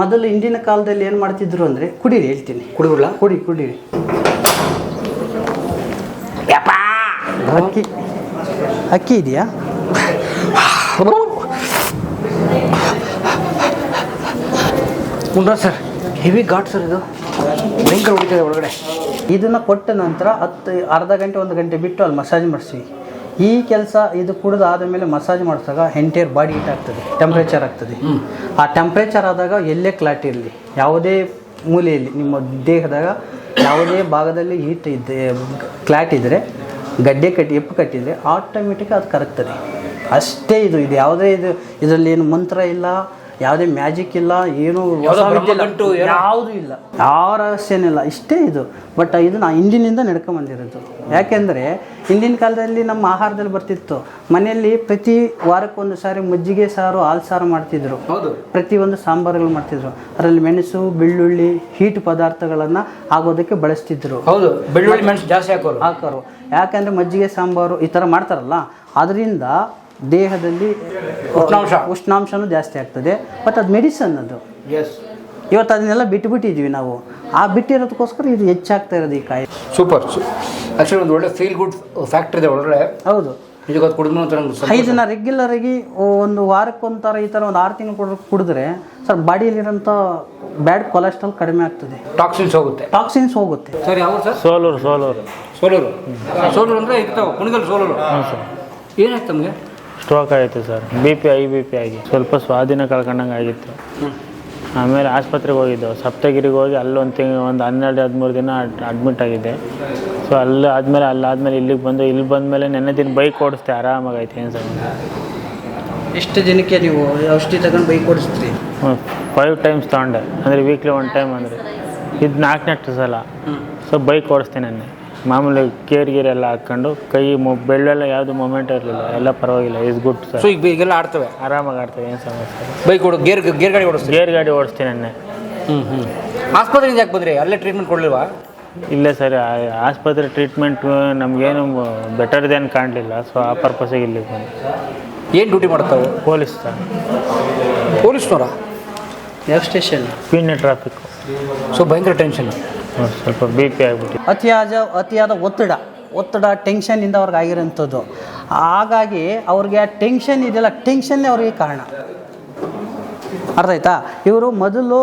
ಮೊದಲು ಹಿಂದಿನ ಕಾಲದಲ್ಲಿ ಏನು ಮಾಡ್ತಿದ್ರು ಅಂದರೆ ಕುಡೀರಿ ಹೇಳ್ತೀನಿ. ಕುಡಿಬಿಡ್ಲ ಕುಡಿ ಕುಡೀರಿ. ಅಕ್ಕಿ. ಅಕ್ಕಿ ಇದೆಯಾ? ಉಂಡ್ರಾ ಸರ್. ಹೆವಿ ಘಾಟ್ ಸರ್ ಇದು. ಭಯಂಕರ ಹೊಡಿತದೆ ಒಳಗಡೆ. ಇದನ್ನು ಕೊಟ್ಟ ನಂತರ ಹತ್ತು ಅರ್ಧ ಗಂಟೆ ಒಂದು ಗಂಟೆ ಬಿಟ್ಟು ಅಲ್ಲಿ ಮಸಾಜ್ ಮಾಡಿಸ್ತೀವಿ. ಈ ಕೆಲಸ ಇದು ಕುಡಿದು ಆದಮೇಲೆ ಮಸಾಜ್ ಮಾಡಿಸಿದಾಗ ಎಂಟೈರ್ ಬಾಡಿ ಹೀಟ್ ಆಗ್ತದೆ ಟೆಂಪ್ರೇಚರ್ ಆಗ್ತದೆ. ಆ ಟೆಂಪ್ರೇಚರ್ ಆದಾಗ ಎಲ್ಲೇ ಕ್ಲಾಟ್ ಇರಲಿ ಯಾವುದೇ ಮೂಲೆಯಲ್ಲಿ ನಿಮ್ಮ ದೇಹದಾಗ ಯಾವುದೇ ಭಾಗದಲ್ಲಿ ಹೀಟ್ ಇದ್ದೆ ಕ್ಲಾಟ್ ಇದ್ದರೆ ಗಡ್ಡೆ ಕಟ್ಟಿ ಎಪ್ಪು ಕಟ್ಟಿದರೆ ಆಟೋಮೆಟಿಕ್ ಅದು ಕರಗ್ತದೆ. ಅಷ್ಟೇ ಇದು ಇದು ಯಾವುದೇ ಇದು ಇದರಲ್ಲಿ ಏನು ಮಂತ್ರ ಇಲ್ಲ ಯಾವುದೇ ಮ್ಯಾಜಿಕ್ ಇಲ್ಲ ಏನು ಯಾವುದು ಇಲ್ಲ. ಯಾವ ರಹಸ್ಯನಿಲ್ಲ ಇಷ್ಟೇ ಇದು. ಬಟ್ ಇದು ನಾ ಹಿಂದಿನಿಂದ ನಡ್ಕೊಂಬಂದಿರೋದು ಯಾಕೆಂದರೆ ಹಿಂದಿನ ಕಾಲದಲ್ಲಿ ನಮ್ಮ ಆಹಾರದಲ್ಲಿ ಬರ್ತಿತ್ತು. ಮನೆಯಲ್ಲಿ ಪ್ರತಿ ವಾರಕ್ಕೊಂದು ಸಾರಿ ಮಜ್ಜಿಗೆ ಸಾರು ಹಾಲು ಸಾರು ಮಾಡ್ತಿದ್ರು. ಪ್ರತಿಯೊಂದು ಸಾಂಬಾರುಗಳು ಮಾಡ್ತಿದ್ರು. ಅದರಲ್ಲಿ ಮೆಣಸು ಬೆಳ್ಳುಳ್ಳಿ ಹೀಟ್ ಪದಾರ್ಥಗಳನ್ನು ಆಗೋದಕ್ಕೆ ಬಳಸ್ತಿದ್ರು. ಹೌದು. ಬೆಳ್ಳುಳ್ಳಿ ಮೆಣಸು ಜಾಸ್ತಿ ಹಾಕೋರು. ಹಾಕೋರು. ಯಾಕಂದರೆ ಮಜ್ಜಿಗೆ ಸಾಂಬಾರು ಈ ಥರ ಮಾಡ್ತಾರಲ್ಲ ಅದರಿಂದ ದೇಹದಲ್ಲಿ ಉಷ್ಣಾಂಶ. ಉಷ್ಣಾಂಶನೂ ಜಾಸ್ತಿ ಆಗ್ತದೆ. ಮತ್ತು ಅದು ಮೆಡಿಸನ್ ಅದು. ಎಸ್ ಇವತ್ತು ಅದನ್ನೆಲ್ಲ ಬಿಟ್ಟುಬಿಟ್ಟಿದ್ವಿ ನಾವು. ಆ ಬಿಟ್ಟಿರೋದಕ್ಕೋಸ್ಕರ ಇದು ಹೆಚ್ಚಾಗ್ತಾ ಇರೋದು ಈ ಕಾಯಿ ಸೂಪರ್ ಆ್ಯಕ್ಚುಲಿ ಒಂದು ಒಳ್ಳೆ ಫೀಲ್ ಗುಡ್ ಫ್ಯಾಕ್ಟ್ರಿ ಇದೆ ಒಳ್ಳೆ. ಹೌದು. ಸ್ವಲ್ಪ- ಇದನ್ನ ರೆಗ್ಯುಲರ್ ಆಗಿ ಒಂದು ವಾರಕ್ಕೊಂಥರ ಈ ಥರ ಒಂದು ಆರು ತಿಂಗಳು ಕೊಡ್ ಕುಡಿದ್ರೆ ಸರ್ ಬಾಡಿಯಲ್ಲಿರೋಂಥ ಬ್ಯಾಡ್ ಕೊಲೆಸ್ಟ್ರಾಲ್ ಕಡಿಮೆ ಆಗ್ತದೆ. ಟಾಕ್ಸಿನ್ಸ್ ಹೋಗುತ್ತೆ. ಟಾಕ್ಸಿನ್ಸ್ ಹೋಗುತ್ತೆ. ಸರ್ ಯಾವ ಸರ್? ಸೋಲೂರು ಸೋಲೂರು. ಸೋಲೂರು. ಸೋಲೂರು ಅಂದರೆ ಇರ್ತಾವೆ ಕುಣಿಗಲ್ ಸೋಲೂರು. ಏನಾಯ್ತು ನಮಗೆ ಸ್ಟ್ರೋಕ್ ಆಯಿತು sir B P high B P ಆಗಿ. ಸ್ವಲ್ಪ ಸ್ವಾಧೀನ ಕಳ್ಕೊಂಡಂಗೆ ಆಗಿತ್ತು. ಆಮೇಲೆ ಆಸ್ಪತ್ರೆಗೆ ಹೋಗಿದ್ದೆವು. ಸಪ್ತಗಿರಿಗೆ ಹೋಗಿ ಅಲ್ಲೊಂದು ಒಂದು ತಿಂಗಳು ಒಂದು ಹನ್ನೆರಡು ಹದಿಮೂರು ದಿನ ಅಡ್ಮಿಟ್ ಆಗಿದ್ದೆ. ಸೊ ಅಲ್ಲಿ ಆದಮೇಲೆ ಅಲ್ಲಾದಮೇಲೆ ಇಲ್ಲಿಗೆ ಬಂದು ಇಲ್ಲಿ ಬಂದಮೇಲೆ ನೆನ್ನೆ ದಿನ ಬೈಕ್ ಓಡಿಸ್ತೆ ಆರಾಮಾಗೈತೆ ಏನು ಸರ್ ಎಷ್ಟು ದಿನಕ್ಕೆ ನೀವು ಔಷಧಿ ತಗೊಂಡು ಬೈಕ್ ಓಡಿಸ್ತೀರಿ? ಫೈವ್ ಟೈಮ್ಸ್ ತಗೊಂಡೆ. ಅಂದರೆ ವೀಕ್ಲಿ ಒನ್ ಟೈಮ್ ಅಂದರೆ. ಇದು ನಾಲ್ಕನೇ ಸಲ. ಸೊ ಬೈಕ್ ಓಡಿಸ್ತೀನಿ ನೆನ್ನೆ. ಮಾಮೂಲಿ ಗೇರ್ ಗೀರ್ ಎಲ್ಲ ಹಾಕ್ಕೊಂಡು ಕೈ ಮೊ ಬೆಳ್ಳೆಲ್ಲ ಯಾವುದು ಮೂಮೆಂಟ್ ಇರಲಿಲ್ಲ. ಎಲ್ಲ ಪರವಾಗಿಲ್ಲ. ಇಸ್ ಗುಡ್ ಸರ್ ಸೊ ಈಗ ಈಗೆಲ್ಲ ಆಡ್ತವೆ? ಆರಾಮಾಗಿ ಆಡ್ತವೆ ಏನು ಸಮಸ್ಯೆ ಇಲ್ಲ. ಬೈಕ್ ಓಡು ಗೇರ್ ಗೇರ್ ಗಾಡಿ ಓಡಿಸ್ತೀವಿ ಗೇರ್ ಗಾಡಿ ಓಡಿಸ್ತೀನಿ ನೆನ್ನೆ. ಹ್ಞೂ ಹ್ಞೂ ಆಸ್ಪತ್ರೆಯಿಂದ ಯಾಕೆ ಬಂದ್ರಿ? ಅಲ್ಲೇ ಟ್ರೀಟ್ಮೆಂಟ್ ಕೊಡಲಿಲ್ವಾ? ಇಲ್ಲ ಸರ್ ಆ- ಆಸ್ಪತ್ರೆ ಟ್ರೀಟ್ಮೆಂಟ್ ನಮಗೇನು ಬೆಟರ್ ದೇನ್ ಕಾಣಲಿಲ್ಲ. ಸೊ ಆ ಪರ್ಪಸಿಗೆ ಇಲ್ಲಿ ಬಂದು. ಏನು ಡ್ಯೂಟಿ ಮಾಡ್ತಾವೆ? ಪೊಲೀಸ್ ಸರ್ ಪೊಲೀಸ್ನವರ? ಯಾವ ಸ್ಟೇಷನ್ ಪಿನ್ ಟ್ರಾಫಿಕ್ ಸೊ ಭಯಂಕರ ಟೆನ್ಷನ್ ಸ್ವಲ್ಪ ಬಿ ಪಿ ಆಗಿಬಿಟ್ಟು ಅತಿಯಾದ ಅತಿಯಾದ ಒತ್ತಡ ಒತ್ತಡ ಟೆನ್ಷನ್ನಿಂದ ಅವ್ರಿಗೆ ಆಗಿರೋಂಥದ್ದು. ಹಾಗಾಗಿ ಅವ್ರಿಗೆ ಆ ಟೆನ್ಷನ್ ಇದೆಯಲ್ಲ ಟೆನ್ಷನ್ನೇ ಅವ್ರಿಗೆ ಕಾರಣ. ಅರ್ಥ ಆಯ್ತಾ? ಇವರು ಮೊದಲು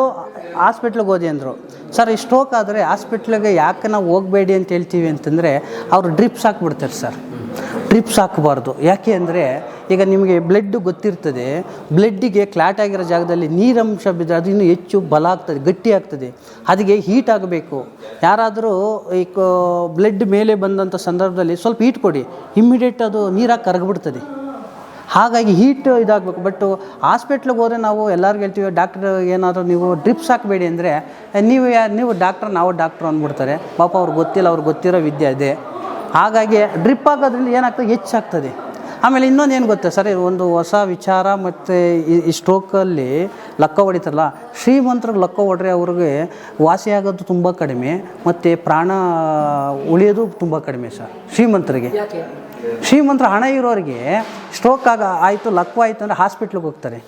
ಹಾಸ್ಪಿಟ್ಲಿಗೆ ಹೋದಿ ಅಂದರು. ಸರ್ ಈ ಸ್ಟ್ರೋಕ್ ಆದರೆ ಹಾಸ್ಪಿಟ್ಲಿಗೆ ಯಾಕೆ ನಾವು ಹೋಗಬೇಡಿ ಅಂತ ಹೇಳ್ತೀವಿ ಅಂತಂದರೆ, ಅವರು ಡ್ರಿಪ್ಸ್ ಹಾಕ್ಬಿಡ್ತಾರೆ ಸರ್ ಡ್ರಿಪ್ಸ್ ಹಾಕಬಾರ್ದು. ಯಾಕೆ ಅಂದರೆ ಈಗ ನಿಮಗೆ ಬ್ಲಡ್ ಗೊತ್ತಿರ್ತದೆ ಬ್ಲಡ್ಡಿಗೆ ಕ್ಲಾಟ್ ಆಗಿರೋ ಜಾಗದಲ್ಲಿ ನೀರಂಶ ಬಿದ್ದರೆ ಅದು ಇನ್ನೂ ಹೆಚ್ಚು ಬಲ ಆಗ್ತದೆ, ಗಟ್ಟಿ ಆಗ್ತದೆ. ಅದಕ್ಕೆ ಹೀಟ್ ಆಗಬೇಕು. ಯಾರಾದರೂ ಈ ಬ್ಲಡ್ ಮೇಲೆ ಬಂದಂಥ ಸಂದರ್ಭದಲ್ಲಿ ಸ್ವಲ್ಪ ಹೀಟ್ ಕೊಡಿ. ಇಮ್ಮಿಡಿಯೇಟ್ ಅದು ನೀರಾಗಿ ಕರಗಿಬಿಡ್ತದೆ. ಹಾಗಾಗಿ ಹೀಟ್ ಇದಾಗಬೇಕು. ಬಟ್ ಹಾಸ್ಪಿಟ್ಲಿಗೆ ಹೋದರೆ ನಾವು ಎಲ್ಲರಿಗೂ ಹೇಳ್ತೀವಿ ಡಾಕ್ಟ್ರ್ ಏನಾದರೂ ನೀವು ಡ್ರಿಪ್ಸ್ ಹಾಕಬೇಡಿ ಅಂದರೆ, ನೀವು ಯಾ, ನೀವು ಡಾಕ್ಟ್ರ್ ನಾವು ಡಾಕ್ಟ್ರು ಅಂದ್ಬಿಡ್ತಾರೆ. ಪಾಪ ಅವ್ರಿಗೆ ಗೊತ್ತಿಲ್ಲ, ಅವ್ರಿಗೆ ಗೊತ್ತಿರೋ ವಿದ್ಯೆ ಇದೆ. ಹಾಗಾಗಿ ಡ್ರಿಪ್ ಹಾಕೋದ್ರಿಂದ ಏನಾಗ್ತದೆ? ಹೆಚ್ಚಾಗ್ತದೆ. ಆಮೇಲೆ ಇನ್ನೊಂದು ಏನು ಗೊತ್ತಾ ಸರ್ ಇದು ಒಂದು ಹೊಸ ವಿಚಾರ ಮತ್ತು ಈ ಸ್ಟ್ರೋಕಲ್ಲಿ ಲಕ್ಕ ಹೊಡಿತಾರಲ್ಲ ಶ್ರೀಮಂತರಿಗೆ ಲಕ್ಕ ಹೊಡ್ರೆ ಅವ್ರಿಗೆ ವಾಸಿಯಾಗೋದು ತುಂಬ ಕಡಿಮೆ ಮತ್ತು ಪ್ರಾಣ ಉಳಿಯೋದು ತುಂಬ ಕಡಿಮೆ ಸರ್ ಶ್ರೀಮಂತರಿಗೆ. ಶ್ರೀಮಂತರ ಹಣ ಇರೋರಿಗೆ ಸ್ಟ್ರೋಕ್ ಆಗ ಆಯಿತು ಲಕ್ವಾಯಿತು ಅಂದರೆ ಹಾಸ್ಪಿಟ್ಲಿಗೆ ಹೋಗ್ತಾರೆ.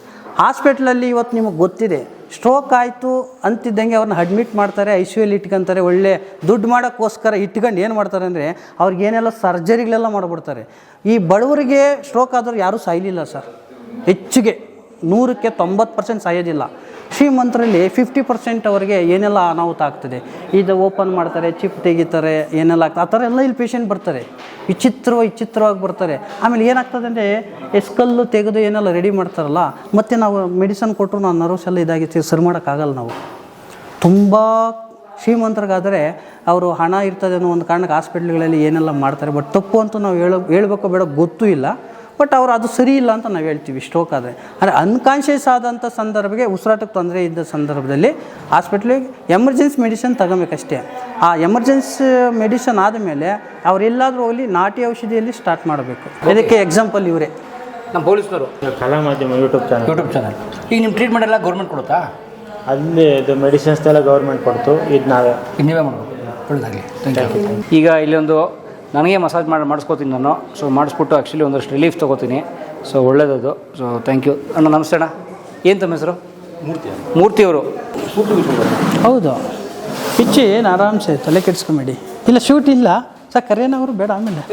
ಹಾಸ್ಪಿಟ್ಲಲ್ಲಿ ಇವತ್ತು ನಿಮಗೆ ಗೊತ್ತಿದೆ ಸ್ಟ್ರೋಕ್ ಆಯಿತು ಅಂತಿದ್ದಂಗೆ ಅವ್ರನ್ನ ಅಡ್ಮಿಟ್ ಮಾಡ್ತಾರೆ ಐ ಸಿ ಯುಲಿ ಇಟ್ಕೊಂತಾರೆ, ಒಳ್ಳೆ ದುಡ್ಡು ಮಾಡೋಕ್ಕೋಸ್ಕರ ಇಟ್ಕೊಂಡು ಏನು ಮಾಡ್ತಾರೆ ಅಂದರೆ ಅವ್ರಿಗೇನೆಲ್ಲ ಸರ್ಜರಿಗಳೆಲ್ಲ ಮಾಡಿಬಿಡ್ತಾರೆ. ಈ ಬಡವರಿಗೆ ಸ್ಟ್ರೋಕ್ ಆದರೂ ಯಾರೂ ಸಾಯಲಿಲ್ಲ ಸರ್. ಹೆಚ್ಚಿಗೆ. ನೂರಕ್ಕೆ ತೊಂಬತ್ತು ಪರ್ಸೆಂಟ್ ಸಾಯೋದಿಲ್ಲ ಶ್ರೀಮಂತರಲ್ಲಿ ಫಿಫ್ಟಿ ಪರ್ಸೆಂಟ್ ಅವರಿಗೆ ಏನೆಲ್ಲ ಅನಾಹುತ ಆಗ್ತದೆ? ಇದು ಓಪನ್ ಮಾಡ್ತಾರೆ, ಚಿಪ್ ತೆಗಿತಾರೆ, ಏನೆಲ್ಲ ಆಗ್ತದೆ? ಆ ಥರ ಎಲ್ಲ ಇಲ್ಲಿ ಪೇಷಂಟ್ ಬರ್ತಾರೆ. ವಿಚಿತ್ರವಾಗಿ ವಿಚಿತ್ರವಾಗಿ ಬರ್ತಾರೆ. ಆಮೇಲೆ ಏನಾಗ್ತದೆ ಅಂದರೆ ಎಸ್ಕಲ್ಲು ತೆಗೆದು ಏನೆಲ್ಲ ರೆಡಿ ಮಾಡ್ತಾರಲ್ಲ, ಮತ್ತು ನಾವು ಮೆಡಿಸನ್ ಕೊಟ್ಟರು ನಾವು ನರ್ವ್ಸ್ ಎಲ್ಲ ಇದಾಗಿ ಸರಿ ಮಾಡೋಕ್ಕಾಗಲ್ಲ ನಾವು. ತುಂಬ ಶ್ರೀಮಂತರಿಗಾದರೆ ಅವರು ಹಣ ಇರ್ತದೆ ಅನ್ನೋ ಒಂದು ಕಾರಣಕ್ಕೆ ಹಾಸ್ಪಿಟ್ಲ್ಗಳಲ್ಲಿ ಏನೆಲ್ಲ ಮಾಡ್ತಾರೆ, ಬಟ್ ತಪ್ಪು ಅಂತೂ ನಾವು ಹೇಳೋ ಹೇಳ್ಬೇಕೋ ಬೇಡ ಗೊತ್ತೂ ಇಲ್ಲ. ಬಟ್ ಅವರು ಅದು ಸರಿ ಇಲ್ಲ ಅಂತ ನಾವು ಹೇಳ್ತೀವಿ ಸ್ಟ್ರೋಕ್ ಆದರೆ. ಅಂದರೆ ಅನ್ಕಾನ್ಷಿಯಸ್ ಆದಂಥ ಸಂದರ್ಭಕ್ಕೆ ಉಸಿರಾಟಕ್ಕೆ ತೊಂದರೆ ಇದ್ದ ಸಂದರ್ಭದಲ್ಲಿ ಹಾಸ್ಪಿಟ್ಲಿಗೆ ಎಮರ್ಜೆನ್ಸಿ ಮೆಡಿಸಿನ್ ತಗೋಬೇಕಷ್ಟೇ. ಆ ಎಮರ್ಜೆನ್ಸಿ ಮೆಡಿಸಿನ್ ಆದಮೇಲೆ ಅವರೆಲ್ಲಾದರೂ ಹೋಗಲಿ ನಾಟಿ ಔಷಧಿಯಲ್ಲಿ ಸ್ಟಾರ್ಟ್ ಮಾಡಬೇಕು. ಇದಕ್ಕೆ ಎಕ್ಸಾಂಪಲ್ ಇವರೇ. ನಮ್ಮ ಪೊಲೀಸರು ಕಲಾ ಮಾಧ್ಯಮ ಯೂಟ್ಯೂಬ್ ಚಾನಲ್ ಯೂಟ್ಯೂಬ್ ಚಾನಲ್ ಈಗ ನಿಮ್ಮ ಟ್ರೀಟ್ಮೆಂಟ್ ಎಲ್ಲ ಗೌರ್ಮೆಂಟ್ ಕೊಡುತ್ತಾ? ಅಲ್ಲಿ ಇದು ಮೆಡಿಸಿನ್ಸ್ ಎಲ್ಲ ಗೌರ್ಮೆಂಟ್ ಕೊಡ್ತು. ಇದು ನಾವೇ. ಈಗ ನೀವೇ ಮಾಡಬೇಕು. ಒಳ್ಳೆದಾಗಲಿ. ಥ್ಯಾಂಕ್ ಯು ಈಗ ಇಲ್ಲೊಂದು ಒಂದು ನನಗೆ ಮಸಾಜ್ ಮಾಡಿ ಮಾಡಿಸ್ಕೋತೀನಿ ನಾನು. ಸೊ ಮಾಡಿಸ್ಬಿಟ್ಟು ಆ್ಯಕ್ಚುಲಿ ಒಂದಷ್ಟು ರಿಲೀಫ್ ತೊಗೋತೀನಿ. ಸೊ ಒಳ್ಳೇದದು. ಸೊ ಥ್ಯಾಂಕ್ ಯು ಅಣ್ಣ ನಮಸ್ತೆ ಅಣ್ಣ. ಏನು ತಮ್ಮ ಹೆಸರು? ಮೂರ್ತಿ ಮೂರ್ತಿಯವರು ಹೌದು. ಪಿಚ್ಚಿ ಏನು ಆರಾಮ್ಸೆ? ತಲೆ ಕೆಡಿಸ್ಕೊಂಬೇಡಿ. ಇಲ್ಲ ಶೂಟ್ ಇಲ್ಲ. ಸರ್ ಕರೆಯೋನವರು ಬೇಡ ಆಮೇಲೆ.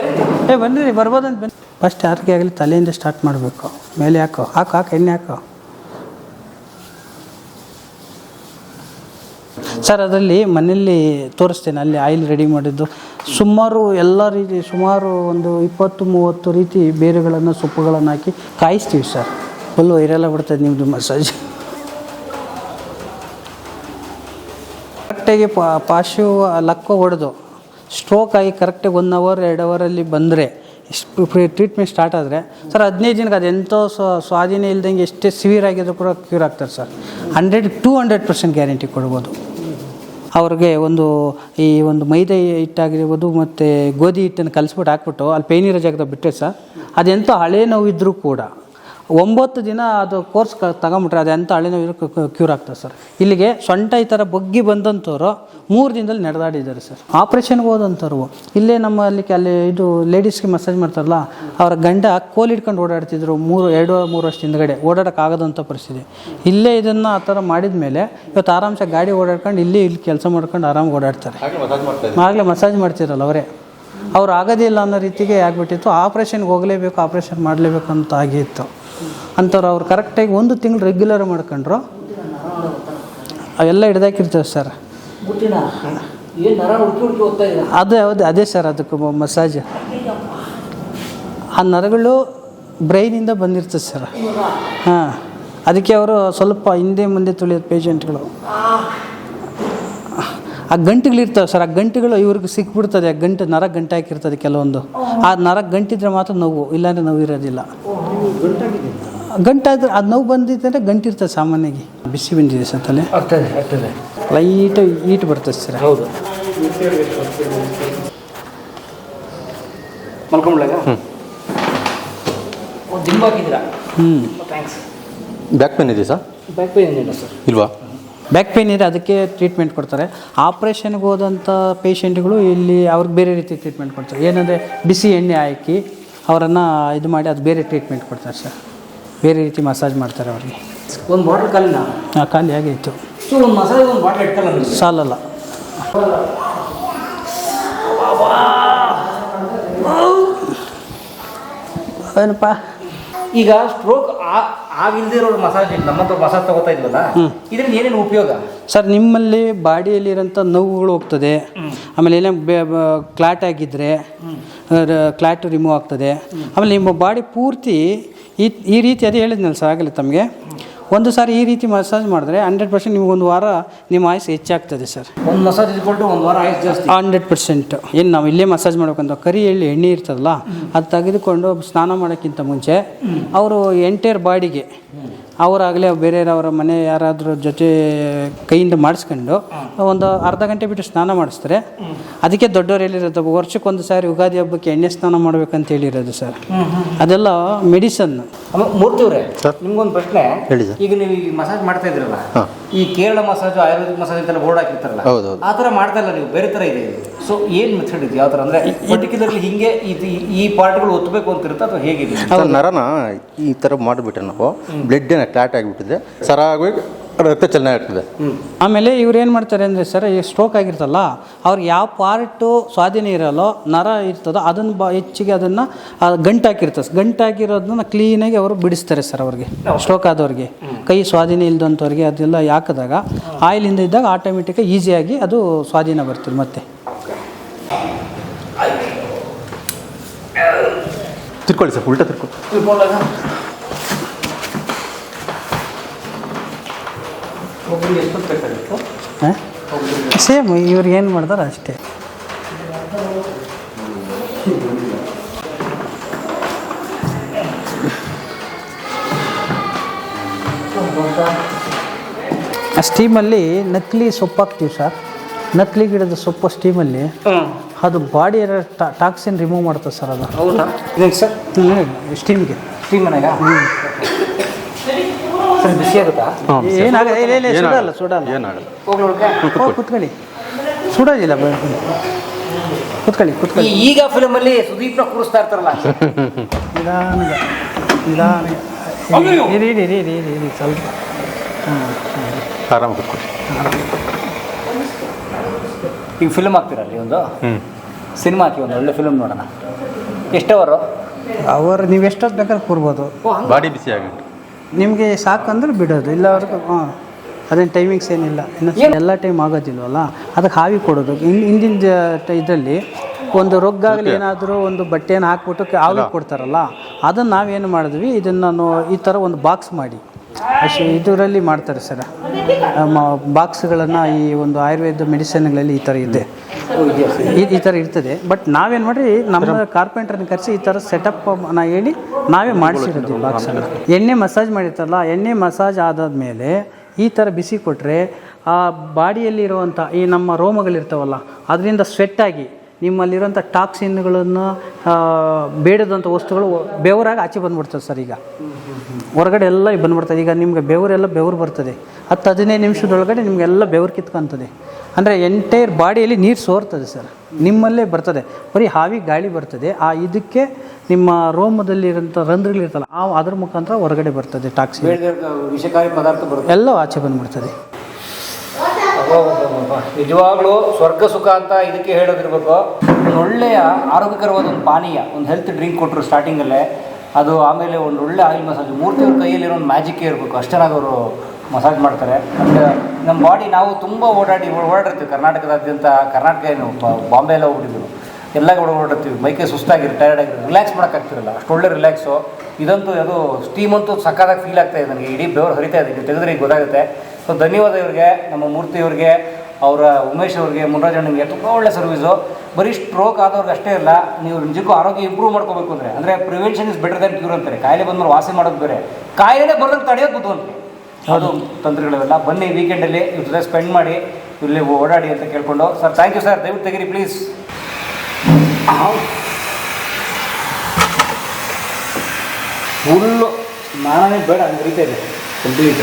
ಏ ಬನ್ನಿರಿ ಬರ್ಬೋದಂತ ಬನ್ನಿ. ಫಸ್ಟ್ ಯಾರಿಗೆ ಆಗಲಿ ತಲೆಯಿಂದ ಸ್ಟಾರ್ಟ್ ಮಾಡಬೇಕು. ಮೇಲೆ ಹಾಕೋ. ಹಾಕು ಹಾಕು ಎಣ್ಣೆ ಹಾಕೋ. ಸರ್, ಅದರಲ್ಲಿ ಮನೆಯಲ್ಲಿ ತೋರಿಸ್ತೇನೆ, ಅಲ್ಲಿ ಆಯಿಲ್ ರೆಡಿ ಮಾಡಿದ್ದು. ಸುಮಾರು ಎಲ್ಲ ರೀತಿ, ಸುಮಾರು ಒಂದು ಇಪ್ಪತ್ತು, ಮೂವತ್ತು ರೀತಿ ಬೇರುಗಳನ್ನು, ಸೊಪ್ಪುಗಳನ್ನು ಹಾಕಿ ಕಾಯಿಸ್ತೀವಿ ಸರ್. ಫುಲ್ಲು ವೈರಲ್ಲ ಬಿಡ್ತದೆ ನಿಮ್ಮದು ಮಸಾಜ್ ಕರೆಕ್ಟಾಗಿ ಪಾಶು, ಲಕ್ಕ ಹೊಡೆದು ಸ್ಟ್ರೋಕ್ ಆಗಿ ಕರೆಕ್ಟಾಗಿ ಒನ್ ಅವರ್ ಎರಡು ಅವರಲ್ಲಿ ಬಂದರೆ ಟ್ರೀಟ್ಮೆಂಟ್ ಸ್ಟಾರ್ಟ್ ಆದರೆ, ಸರ್, ಹದಿನೈದು ದಿನಕ್ಕೆ ಅದು ಎಂಥೋ ಸ್ವ- ಸ್ವಾಧೀನ ಇಲ್ದಂಗೆ ಎಷ್ಟೇ ಸಿವಿಯರ್ ಆಗಿದ್ರು ಕೂಡ ಕ್ಯೂರ್ ಆಗ್ತಾರೆ sir. Hundred to hundred percent guarantee ಕೊಡ್ಬೋದು. ಅವ್ರಿಗೆ ಒಂದು ಈ ಒಂದು ಮೈದೆ ಹಿಟ್ಟಾಗಿರ್ಬೋದು ಮತ್ತು ಗೋಧಿ ಹಿಟ್ಟನ್ನು ಕಲಿಸ್ಬಿಟ್ಟು ಹಾಕ್ಬಿಟ್ಟು ಅಲ್ಲಿ ಪೇನಿರೋ ಜಾಗದಾಗ ಬಿಟ್ಟರೆ ಸರ್ ಅದೆಂಥ ಹಳೆ ನೋವಿದ್ದರೂ ಕೂಡ ಒಂಬತ್ತು ದಿನ ಅದು ಕೋರ್ಸ್ ಕ ತಗೊಂಬಿಟ್ರೆ ಅದು ಎಂಥ ನೋವು ಕ್ಯೂರ್ ಆಗ್ತದೆ ಸರ್. ಇಲ್ಲಿಗೆ ಸೊಂಟ ಈ ಥರ ಬಗ್ಗಿ ಬಂದಂಥವ್ರು ಮೂರು ದಿನದಲ್ಲಿ ನಡೆದಾಡಿದ್ದಾರೆ ಸರ್. ಆಪ್ರೇಷನ್ಗೆ ಹೋದಂಥವ್ರು. ಇಲ್ಲೇ ನಮ್ಮ ಅಲ್ಲಿ ಅಲ್ಲಿ ಇದು ಲೇಡೀಸ್ಗೆ ಮಸಾಜ್ ಮಾಡ್ತಾರಲ್ಲ ಅವರ ಗಂಡ ಕೋಲ್ ಹಿಡ್ಕೊಂಡು ಓಡಾಡ್ತಿದ್ರು ಮೂರು ಎರಡು ಮೂರು ವರ್ಷ ಹಿಂದ್ಗಡೆ. ಓಡಾಡೋಕ್ಕಾಗದಂಥ ಪರಿಸ್ಥಿತಿ. ಇಲ್ಲೇ ಇದನ್ನು ಆ ಥರ ಮಾಡಿದ ಮೇಲೆ ಇವತ್ತು ಆರಾಮ್ಸೆ ಗಾಡಿ ಓಡಾಡ್ಕೊಂಡು ಇಲ್ಲೇ ಇಲ್ಲಿ ಕೆಲಸ ಮಾಡ್ಕೊಂಡು ಆರಾಮಾಗಿ ಓಡಾಡ್ತಾರೆ. ಆಗಲೇ ಮಸಾಜ್ ಮಾಡ್ತಿರಲ್ಲ ಅವರೇ. ಅವ್ರು ಆಗೋದಿಲ್ಲ ಅನ್ನೋ ರೀತಿಗೆ ಆಗಿಬಿಟ್ಟಿತ್ತು. ಆಪ್ರೇಷನ್ಗೆ ಹೋಗಲೇಬೇಕು ಆಪ್ರೇಷನ್ ಮಾಡಲೇಬೇಕು ಅಂತ ಆಗಿತ್ತು. ಅಂಥವ್ರು ಅವ್ರು ಕರೆಕ್ಟಾಗಿ ಒಂದು ತಿಂಗಳು ರೆಗ್ಯುಲರ್ ಮಾಡ್ಕೊಂಡ್ರು. ಅವೆಲ್ಲ ಹಿಡ್ದಾಕಿರ್ತೇವೆ ಸರ್. ಅದೇ ಹೌದು ಅದೇ ಸರ್ ಅದಕ್ಕೆ ಮಸಾಜ್ ಆ ನರಗಳು ಬ್ರೈನಿಂದ ಬಂದಿರ್ತದೆ ಸರ್. ಹಾಂ ಅದಕ್ಕೆ ಅವರು ಸ್ವಲ್ಪ ಹಿಂದೆ ಮುಂದೆ ತುಳಿಯೋದು ಪೇಷಂಟ್ಗಳು ಆ ಗಂಟುಗಳಿರ್ತವೆ ಸರ್ ಆ ಗಂಟುಗಳು ಇವ್ರಿಗೆ ಸಿಕ್ಬಿಡ್ತದೆ ಆ ಗಂಟು ನರ ಗಂಟೆ ಹಾಕಿರ್ತದೆ ಕೆಲವೊಂದು. ಆ ನರ ಗಂಟಿದ್ರೆ ಮಾತ್ರ ನೋವು ಇಲ್ಲಾಂದ್ರೆ ನೋವು ಇರೋದಿಲ್ಲ. ಗಂಟಾದ್ರೆ ಅದು ನೋವು ಬಂದಿದ್ದರೆ ಗಂಟಿರ್ತದೆ ಸಾಮಾನ್ಯವಾಗಿ. ಬಿಸಿ ಬಂದಿದೆ ಸರ್ ತಲೆ. ಲೈಟ್ ಈಟ್ ಬರ್ತದೆ ಸರ್. ಹೌದು. ಹ್ಞೂ ಥ್ಯಾಂಕ್ಸ್ ಬ್ಯಾಕ್ ಪೇನ್ ಇದೆ ಸರ್? ಬ್ಯಾಕ್ ಪೇನ್ ಏನಿಲ್ಲ ಸರ್. ಇಲ್ವಾ? ಬ್ಯಾಕ್ ಪೇನ್ ಇದೆ ಅದಕ್ಕೆ ಟ್ರೀಟ್ಮೆಂಟ್ ಕೊಡ್ತಾರೆ. ಆಪ್ರೇಷನ್ಗೆ ಹೋದಂಥ ಪೇಷೆಂಟ್ಗಳು ಇಲ್ಲಿ ಅವ್ರಿಗೆ ಬೇರೆ ರೀತಿ ಟ್ರೀಟ್ಮೆಂಟ್ ಕೊಡ್ತಾರೆ. ಏನಂದರೆ ಬಿಸಿ ಎಣ್ಣೆ ಹಾಕಿ ಅವರನ್ನು ಇದು ಮಾಡಿ ಅದು ಬೇರೆ ಟ್ರೀಟ್ಮೆಂಟ್ ಕೊಡ್ತಾರೆ ಸರ್. ಬೇರೆ ರೀತಿ ಮಸಾಜ್ ಮಾಡ್ತಾರೆ ಅವ್ರಿಗೆ. ಒಂದು ಬಾಟ್ಲ್ ಖಾಲಿನ? ಹಾಂ ಖಾಲಿ ಹಾಗೆ ನೀವು? ಸಾಲಲ್ಲ. ಏನಪ್ಪ? ಈಗ ಸ್ಟ್ರೋಕ್ ಆಗಿಲ್ದಿರೋ ಮಸಾಜ್ ನಮ್ಮಂತ ಮಸಾಜ್ ತಗೋತಾ ಇದ್ವಲ್ಲ ಇದರಿಂದ ಏನೇನು ಉಪಯೋಗ? ಸರ್ ನಿಮ್ಮಲ್ಲಿ ಬಾಡಿಯಲ್ಲಿರೋಂಥ ನೋವುಗಳು ಹೋಗ್ತದೆ. ಆಮೇಲೆ ಏನೇ ಕ್ಲಾಟ್ ಆಗಿದ್ದರೆ ಕ್ಲಾಟ್ ರಿಮೂವ್ ಆಗ್ತದೆ. ಆಮೇಲೆ ನಿಮ್ಮ ಬಾಡಿ ಪೂರ್ತಿ ಈ ಈ ರೀತಿ ಅದೇ ಹೇಳಿದ್ನಲ್ಲ ಸರ್ ಆಗಲಿ ತಮಗೆ? ಒಂದು ಸಾರಿ ಈ ರೀತಿ ಮಸಾಜ್ ಮಾಡಿದ್ರೆ ಹಂಡ್ರೆಡ್ ಪರ್ಸೆಂಟ್ ನಿಮ್ಗೊಂದು ವಾರ ನಿಮ್ಮ ಆಯಸ್ ಹೆಚ್ಚಾಗ್ತದೆ ಸರ್ ಒಂದು ಮಸಾಜ್ ಇದ್ಕೊಂಡು ಒಂದು ವಾರ ಆಯಸ್ ಜಾಸ್ತಿ. ಹಂಡ್ರೆಡ್ ಪರ್ಸೆಂಟ್ ಏನು ನಾವು ಇಲ್ಲೇ ಮಸಾಜ್ ಮಾಡ್ಬೇಕಂತ ಕರಿ ಎಳ್ಳಿ ಎಣ್ಣೆ ಇರ್ತದಲ್ಲ ಅದು ತೆಗೆದುಕೊಂಡು ಸ್ನಾನ ಮಾಡೋಕ್ಕಿಂತ ಮುಂಚೆ ಅವರು ಎಂಟೈರ್ ಬಾಡಿಗೆ ಅವರಾಗಲೇ ಬೇರೆಯವರ ಮನೆ ಯಾರಾದರೂ ಜೊತೆ ಕೈಯಿಂದ ಮಾಡಿಸ್ಕೊಂಡು ಒಂದು ಅರ್ಧ ಗಂಟೆ ಬಿಟ್ಟು ಸ್ನಾನ ಮಾಡಿಸ್ತಾರೆ. ಅದಕ್ಕೆ ದೊಡ್ಡವ್ರು ಹೇಳಿರೋದು ವರ್ಷಕ್ಕೊಂದು ಸಾರಿ ಯುಗಾದಿ ಹಬ್ಬಕ್ಕೆ ಎಣ್ಣೆ ಸ್ನಾನ ಮಾಡ್ಬೇಕಂತ ಹೇಳಿರೋದು ಸರ್. ಅದೆಲ್ಲ ಮೆಡಿಸನ್ ಆಮೇಲೆ ಮೂರ್ತಿ ಅವರೇ ನಿಮ್ಗೊಂದು ಪ್ರಶ್ನೆ. ಹೇಳಿ ಸರ್. ಈಗ ನೀವು ಈ ಮಸಾಜ್ ಮಾಡ್ತಾ ಇದ್ರಲ್ಲ. ಈ ಕೇರಳ ಮಸಾಜು ಆಯುರ್ವೇದಿಕ್ ಮಸಾಜ್ ಅಂತೆಲ್ಲ ಬೋರ್ಡ್ ಹಾಕಿರ್ತಾರಲ್ಲ. ಆ ಥರ ಮಾಡ್ತಾ ಇಲ್ಲ ನೀವು ಬೇರೆ ಥರ ಇದೆ ಸೊ ಏನು ಮೆಥಡ್ ಇದೆ? ಯಾವ ಥರ ಅಂದರೆ ಪರ್ಟಿಕ್ಯುಲರ್ಲಿ ಹಿಂಗೆ ಇದು ಈ- ಪಾರ್ಟ್ಗಳು ಒತ್ತಬೇಕು ಅಂತ ಇರುತ್ತೆ ಅಥವಾ ಹೇಗಿದೆ ಅದು ನರನ ಈ ಥರ ಮಾಡಿಬಿಟ್ರೆ ನಾವು ಬ್ಲಡ್ ಏನ ಕ್ಲಾಟ್ ಆಗಿಬಿಟ್ಟಿದೆ. ಸರಾಗಿ ರಕ್ತ ಚಲನೆ ಆಗ್ತದೆ. ಆಮೇಲೆ ಇವ್ರು ಏನು ಮಾಡ್ತಾರೆ ಅಂದರೆ ಸರ್ ಈ ಸ್ಟ್ರೋಕ್ ಆಗಿರ್ತಲ್ಲ ಅವ್ರಿಗೆ ಯಾವ ಪಾರ್ಟು ಸ್ವಾಧೀನ ಇರಲ್ಲೋ ನರ ಇರ್ತದೋ ಅದನ್ನು ಬ ಹೆಚ್ಚಿಗೆ ಅದನ್ನು ಗಂಟಾಕಿರ್ತದೆ ಗಂಟಾಕಿರೋದನ್ನ ಕ್ಲೀನಾಗಿ ಅವರು ಬಿಡಿಸ್ತಾರೆ ಸರ್ ಅವ್ರಿಗೆ ಸ್ಟ್ರೋಕ್ ಆದವ್ರಿಗೆ. ಕೈ ಸ್ವಾಧೀನ ಇಲ್ದಂಥವ್ರಿಗೆ ಅದೆಲ್ಲ ಹಾಕಿದಾಗ ಆಯಿಲಿಂದ ಇದ್ದಾಗ ಆಟೋಮೆಟಿಕಾಗಿ ಈಸಿಯಾಗಿ ಅದು ಸ್ವಾಧೀನ ಬರ್ತದೆ ಮತ್ತೆ. ತಿರ್ಕೊಳ್ಳಿ ಸರ್ ಉಲ್ಟಾ ತಿರ್ಕೊಳ್ಳಿ ಸೇಮ್ ಇವ್ರು ಏನು ಮಾಡ್ತಾರೆ ಅಷ್ಟೇ. ಆ ಸ್ಟೀಮಲ್ಲಿ ನಕಲಿ ಸೊಪ್ಪು ಹಾಕ್ತೀವಿ ಸರ್. ನಕಲಿ ಗಿಡದ ಸೊಪ್ಪು ಸ್ಟೀಮಲ್ಲಿ ಅದು ಬಾಡಿ ಟಾಕ್ಸಿನ್ ರಿಮೂವ್ ಮಾಡ್ತದೆ ಸರ್ ಅದು. ಹೌದಾ? ಸರ್? ಸ್ಟೀಮ್ಗೆ. ಸ್ಟೀಮ್ ಮನೆಗ? ಸರ್ ಬಿಸಿ ಆಗುತ್ತಾ? ಏನಾಗಲ್ಲ ಇಲ್ಲ ಇಲ್ಲ ಸುಡಲ್ಲ ಸುಡಲ್ಲ. ಏನಾಗಲ್ಲ. ಹೋಗಿ ಕುತ್ಕೊಳ್ಳಿ. ಸುಡೋದಿಲ್ಲ ಕುತ್ಕೊಳ್ಳಿ ಕುತ್ಕೊಳ್ಳಿ. ಈಗ ಫಿಲಮಲ್ಲಿ ಸುದೀಪ್ನ ಕೂರಿಸ್ತಾ ಇರ್ತಾರಲ್ಲ. ನಿಧಾನ. ನಿಧಾನ ಇರಿ ಇರಿ ಇರಿ ಇರಿ ಇರಿ ಇರಿ ಸ್ವಲ್ಪ. ಆರಾಮ ಕೂತ್ಕೊಳ್ಳಿ. ಈಗ ಫಿಲ್ಮ್ ಹಾಕ್ತಿರಲ್ಲ ಒಂದು? ಹ್ಞೂ ಸಿನಿಮಾ ಹಾಕಿ ಒಂದು ಒಳ್ಳೆ ಫಿಲ್ಮ್ ನೋಡೋಣ. ಎಷ್ಟವರು ಅವರು ನೀವು ಎಷ್ಟೊತ್ತು ಬೇಕಾದ್ರೆ ಕೂರ್ಬೋದು. ಬಾಡಿ ಬಿಸಿ ಆಗಿಬಿಟ್ಟು ನಿಮಗೆ ಸಾಕಂದ್ರೆ ಬಿಡೋದು. ಇಲ್ಲ ಅವ್ರಿಗೆ ಹಾಂ. ಅದೇನು ಟೈಮಿಂಗ್ಸ್ ಏನಿಲ್ಲ. ಇನ್ನು ಎಲ್ಲ ಟೈಮ್ ಆಗೋದಿಲ್ವಲ್ಲ? ಅದಕ್ಕೆ ಹಾವಿ ಕೊಡೋದು. ಹಿಂದಿನ ಇದರಲ್ಲಿ ಒಂದು ರೊಗ್ಗಾಗಲಿ ಏನಾದರೂ ಒಂದು ಬಟ್ಟೆಯನ್ನು ಹಾಕ್ಬಿಟ್ಟು ಹಾವಿ ಕೊಡ್ತಾರಲ್ಲ ಅದನ್ನು ನಾವೇನು ಮಾಡಿದ್ವಿ? ಇದನ್ನು ಈ ಥರ ಒಂದು ಬಾಕ್ಸ್ ಮಾಡಿ. ಅಷ್ಟು ಇದರಲ್ಲಿ ಮಾಡ್ತಾರೆ ಸರ್. ಬಾಕ್ಸ್ಗಳನ್ನು ಈ ಒಂದು ಆಯುರ್ವೇದ ಮೆಡಿಸಿನ್ಗಳಲ್ಲಿ ಈ ಥರ ಇದೆ. ಈ ಈ ಥರ ಇರ್ತದೆ. ಬಟ್ ನಾವೇನು ಮಾಡ್ರಿ ನಮ್ಮ ಕಾರ್ಪೆಂಟ್ರನ್ನ ಕರೆಸಿ ಈ ಥರ ಸೆಟಪ್ ನಾ ಹೇಳಿ ನಾವೇ ಮಾಡಿಸಿರೋದು ಬಾಕ್ಸನ್ನು ಎಣ್ಣೆ ಮಸಾಜ್ ಮಾಡಿರ್ತಲ್ಲ ಎಣ್ಣೆ ಮಸಾಜ್ ಆದಾದ ಮೇಲೆ ಈ ಥರ ಬಿಸಿ ಕೊಟ್ಟರೆ ಆ ಬಾಡಿಯಲ್ಲಿರುವಂಥ ಈ ನಮ್ಮ ರೋಮಗಳಿರ್ತಾವಲ್ಲ ಅದರಿಂದ ಸ್ವೆಟ್ಟಾಗಿ ನಿಮ್ಮಲ್ಲಿರುವಂಥ ಟಾಕ್ಸಿನ್ಗಳನ್ನು ಬೇಡದಂಥ ವಸ್ತುಗಳು ಬೆವರಾಗಿ ಆಚೆ ಬಂದ್ಬಿಡ್ತದೆ ಸರ್ ಈಗ. ಹೊರಗಡೆ ಎಲ್ಲ ಬಂದ್ಬಿಡ್ತದೆ. ಈಗ ನಿಮಗೆ ಬೆವರೆಲ್ಲ ಬೆವರು ಬರ್ತದೆ. ಹತ್ತು ಹದಿನೈದು ನಿಮಿಷದೊಳಗಡೆ ನಿಮಗೆಲ್ಲ ಬೆವರು ಕಿತ್ಕೊಂತದೆ. ಅಂದರೆ ಎಂಟೈರ್ ಬಾಡಿಯಲ್ಲಿ ನೀರು ಸೋರ್ತದೆ ಸರ್. ನಿಮ್ಮಲ್ಲೇ ಬರ್ತದೆ. ಬರೀ ಹಾವಿ ಗಾಳಿ ಬರ್ತದೆ. ಆ ಇದಕ್ಕೆ ನಿಮ್ಮ ರೋಮದಲ್ಲಿರೋಂಥ ರಂಧ್ರಗಳಿರ್ತಲ್ಲ ಆ ಅದ್ರ ಮುಖಾಂತರ ಹೊರಗಡೆ ಬರ್ತದೆ ಟಾಕ್ಸಿ ವಿಷಕಾರಿ ಪದಾರ್ಥ ಬರುತ್ತೆ. ಎಲ್ಲ ಆಚೆ ಬಂದ್ಬಿಡ್ತದೆ. ನಿಜವಾಗ್ಲೂ ಸ್ವರ್ಗ ಸುಖ ಅಂತ ಇದಕ್ಕೆ ಹೇಳೋದಿರ್ಬೇಕು. ಒಂದು ಒಳ್ಳೆಯ ಆರೋಗ್ಯಕರವಾದ ಒಂದು ಪಾನೀಯ ಒಂದು ಹೆಲ್ತ್ ಡ್ರಿಂಕ್ ಕೊಟ್ಟರು ಸ್ಟಾರ್ಟಿಂಗಲ್ಲೇ ಅದು ಆಮೇಲೆ ಒಂದು ಒಳ್ಳೆ ಆಯಿಲ್ ಮಸಾಜ್ ಮೂರ್ತಿಯವ್ರ ಕೈಯಲ್ಲಿರೋ ಒಂದು ಮ್ಯಾಜಿಕ್ಕೇ ಇರಬೇಕು. ಅಷ್ಟರಾಗಿ ಅವರು ಮಸಾಜ್ ಮಾಡ್ತಾರೆ. ನಮ್ಮ ಬಾಡಿ ನಾವು ತುಂಬ ಓಡಾಡಿ ಓಡಾಡಿರ್ತೀವಿ. ಕರ್ನಾಟಕದಾದ್ಯಂತ ಕರ್ನಾಟಕ ಏನು ಬಾಂಬೆ ಎಲ್ಲ ಹೋಗ್ಬಿಟ್ಟಿದ್ರು. ಎಲ್ಲ ಓಡಾಡ್ತೀವಿ ಮೈಕೈ ಸುಸ್ತಾಗಿರು ಟೈರ್ಡ್ ಆಗಿರು. ರಿಲ್ಯಾಕ್ಸ್ ಮಾಡೋಕ್ಕಾಗ್ತಿರಲ್ಲ. ಅಷ್ಟು ಒಳ್ಳೆ ರಿಲ್ಯಾಕ್ಸು ಇದಂತೂ ಅದು ಸ್ಟೀಮ್ ಅಂತೂ ಸಕ್ಕದಾಗಿ ಫೀಲ್ ಇದೆ ನನಗೆ. ಇಡೀ ಬೆವರು ಹರಿತಾ ಇದೆ. ನೀವು ತೆಗೆದ್ರೆ ಈಗ ಗೊತ್ತಾಗುತ್ತೆ. ಸೊ ಧನ್ಯವಾದ ಇವ್ರಿಗೆ, ನಮ್ಮ ಮೂರ್ತಿ ಅವ್ರಿಗೆ ಅವರ ಉಮೇಶ್ ಅವ್ರಿಗೆ, ಮುನ್ರಾಜ್ ಅಣ್ಣನಿಗೆ ತುಂಬ ಒಳ್ಳೆ ಸರ್ವಿಸು ಬರೀ ಸ್ಟ್ರೋಕ್ ಆದವ್ರಿಗೆ ಅಷ್ಟೇ ಇಲ್ಲ ನೀವು ನಿಜಕ್ಕೂ ಆರೋಗ್ಯ ಇಂಪ್ರೂವ್ ಮಾಡ್ಕೋಬೇಕು ಅಂದರೆ. ಅಂದರೆ prevention is better than cure ಅಂತಾರೆ. ಕಾಯಿಲೆ ಬಂದ್ಮೇಲೆ ವಾಸಿ ಮಾಡೋದು ಬೇರೆ. ಕಾಯಿಲೆ ಬರೋದಕ್ಕೆ ತಡೆಯೋದು ಬುದ್ಧಿವಂತಿಕೆ ಅದು ತಂತ್ರಗಳಿವೆಲ್ಲ. ಬನ್ನಿ ವೀಕೆಂಡಲ್ಲಿ ಇವ್ರ ಜೊತೆ ಸ್ಪೆಂಡ್ ಮಾಡಿ ಇಲ್ಲಿ ಓಡಾಡಿ ಅಂತ ಕೇಳ್ಕೊಂಡು. ಸರ್ ಥ್ಯಾಂಕ್ ಯು ಸರ್ ದಯವಿಟ್ಟು ತೆಗಿರಿ ಪ್ಲೀಸ್ ಫುಲ್ಲು ನಾನೇ ಬೇಡ ಹಂಗೆ ಇದೆ. ಕಂಪ್ಲೀಟ್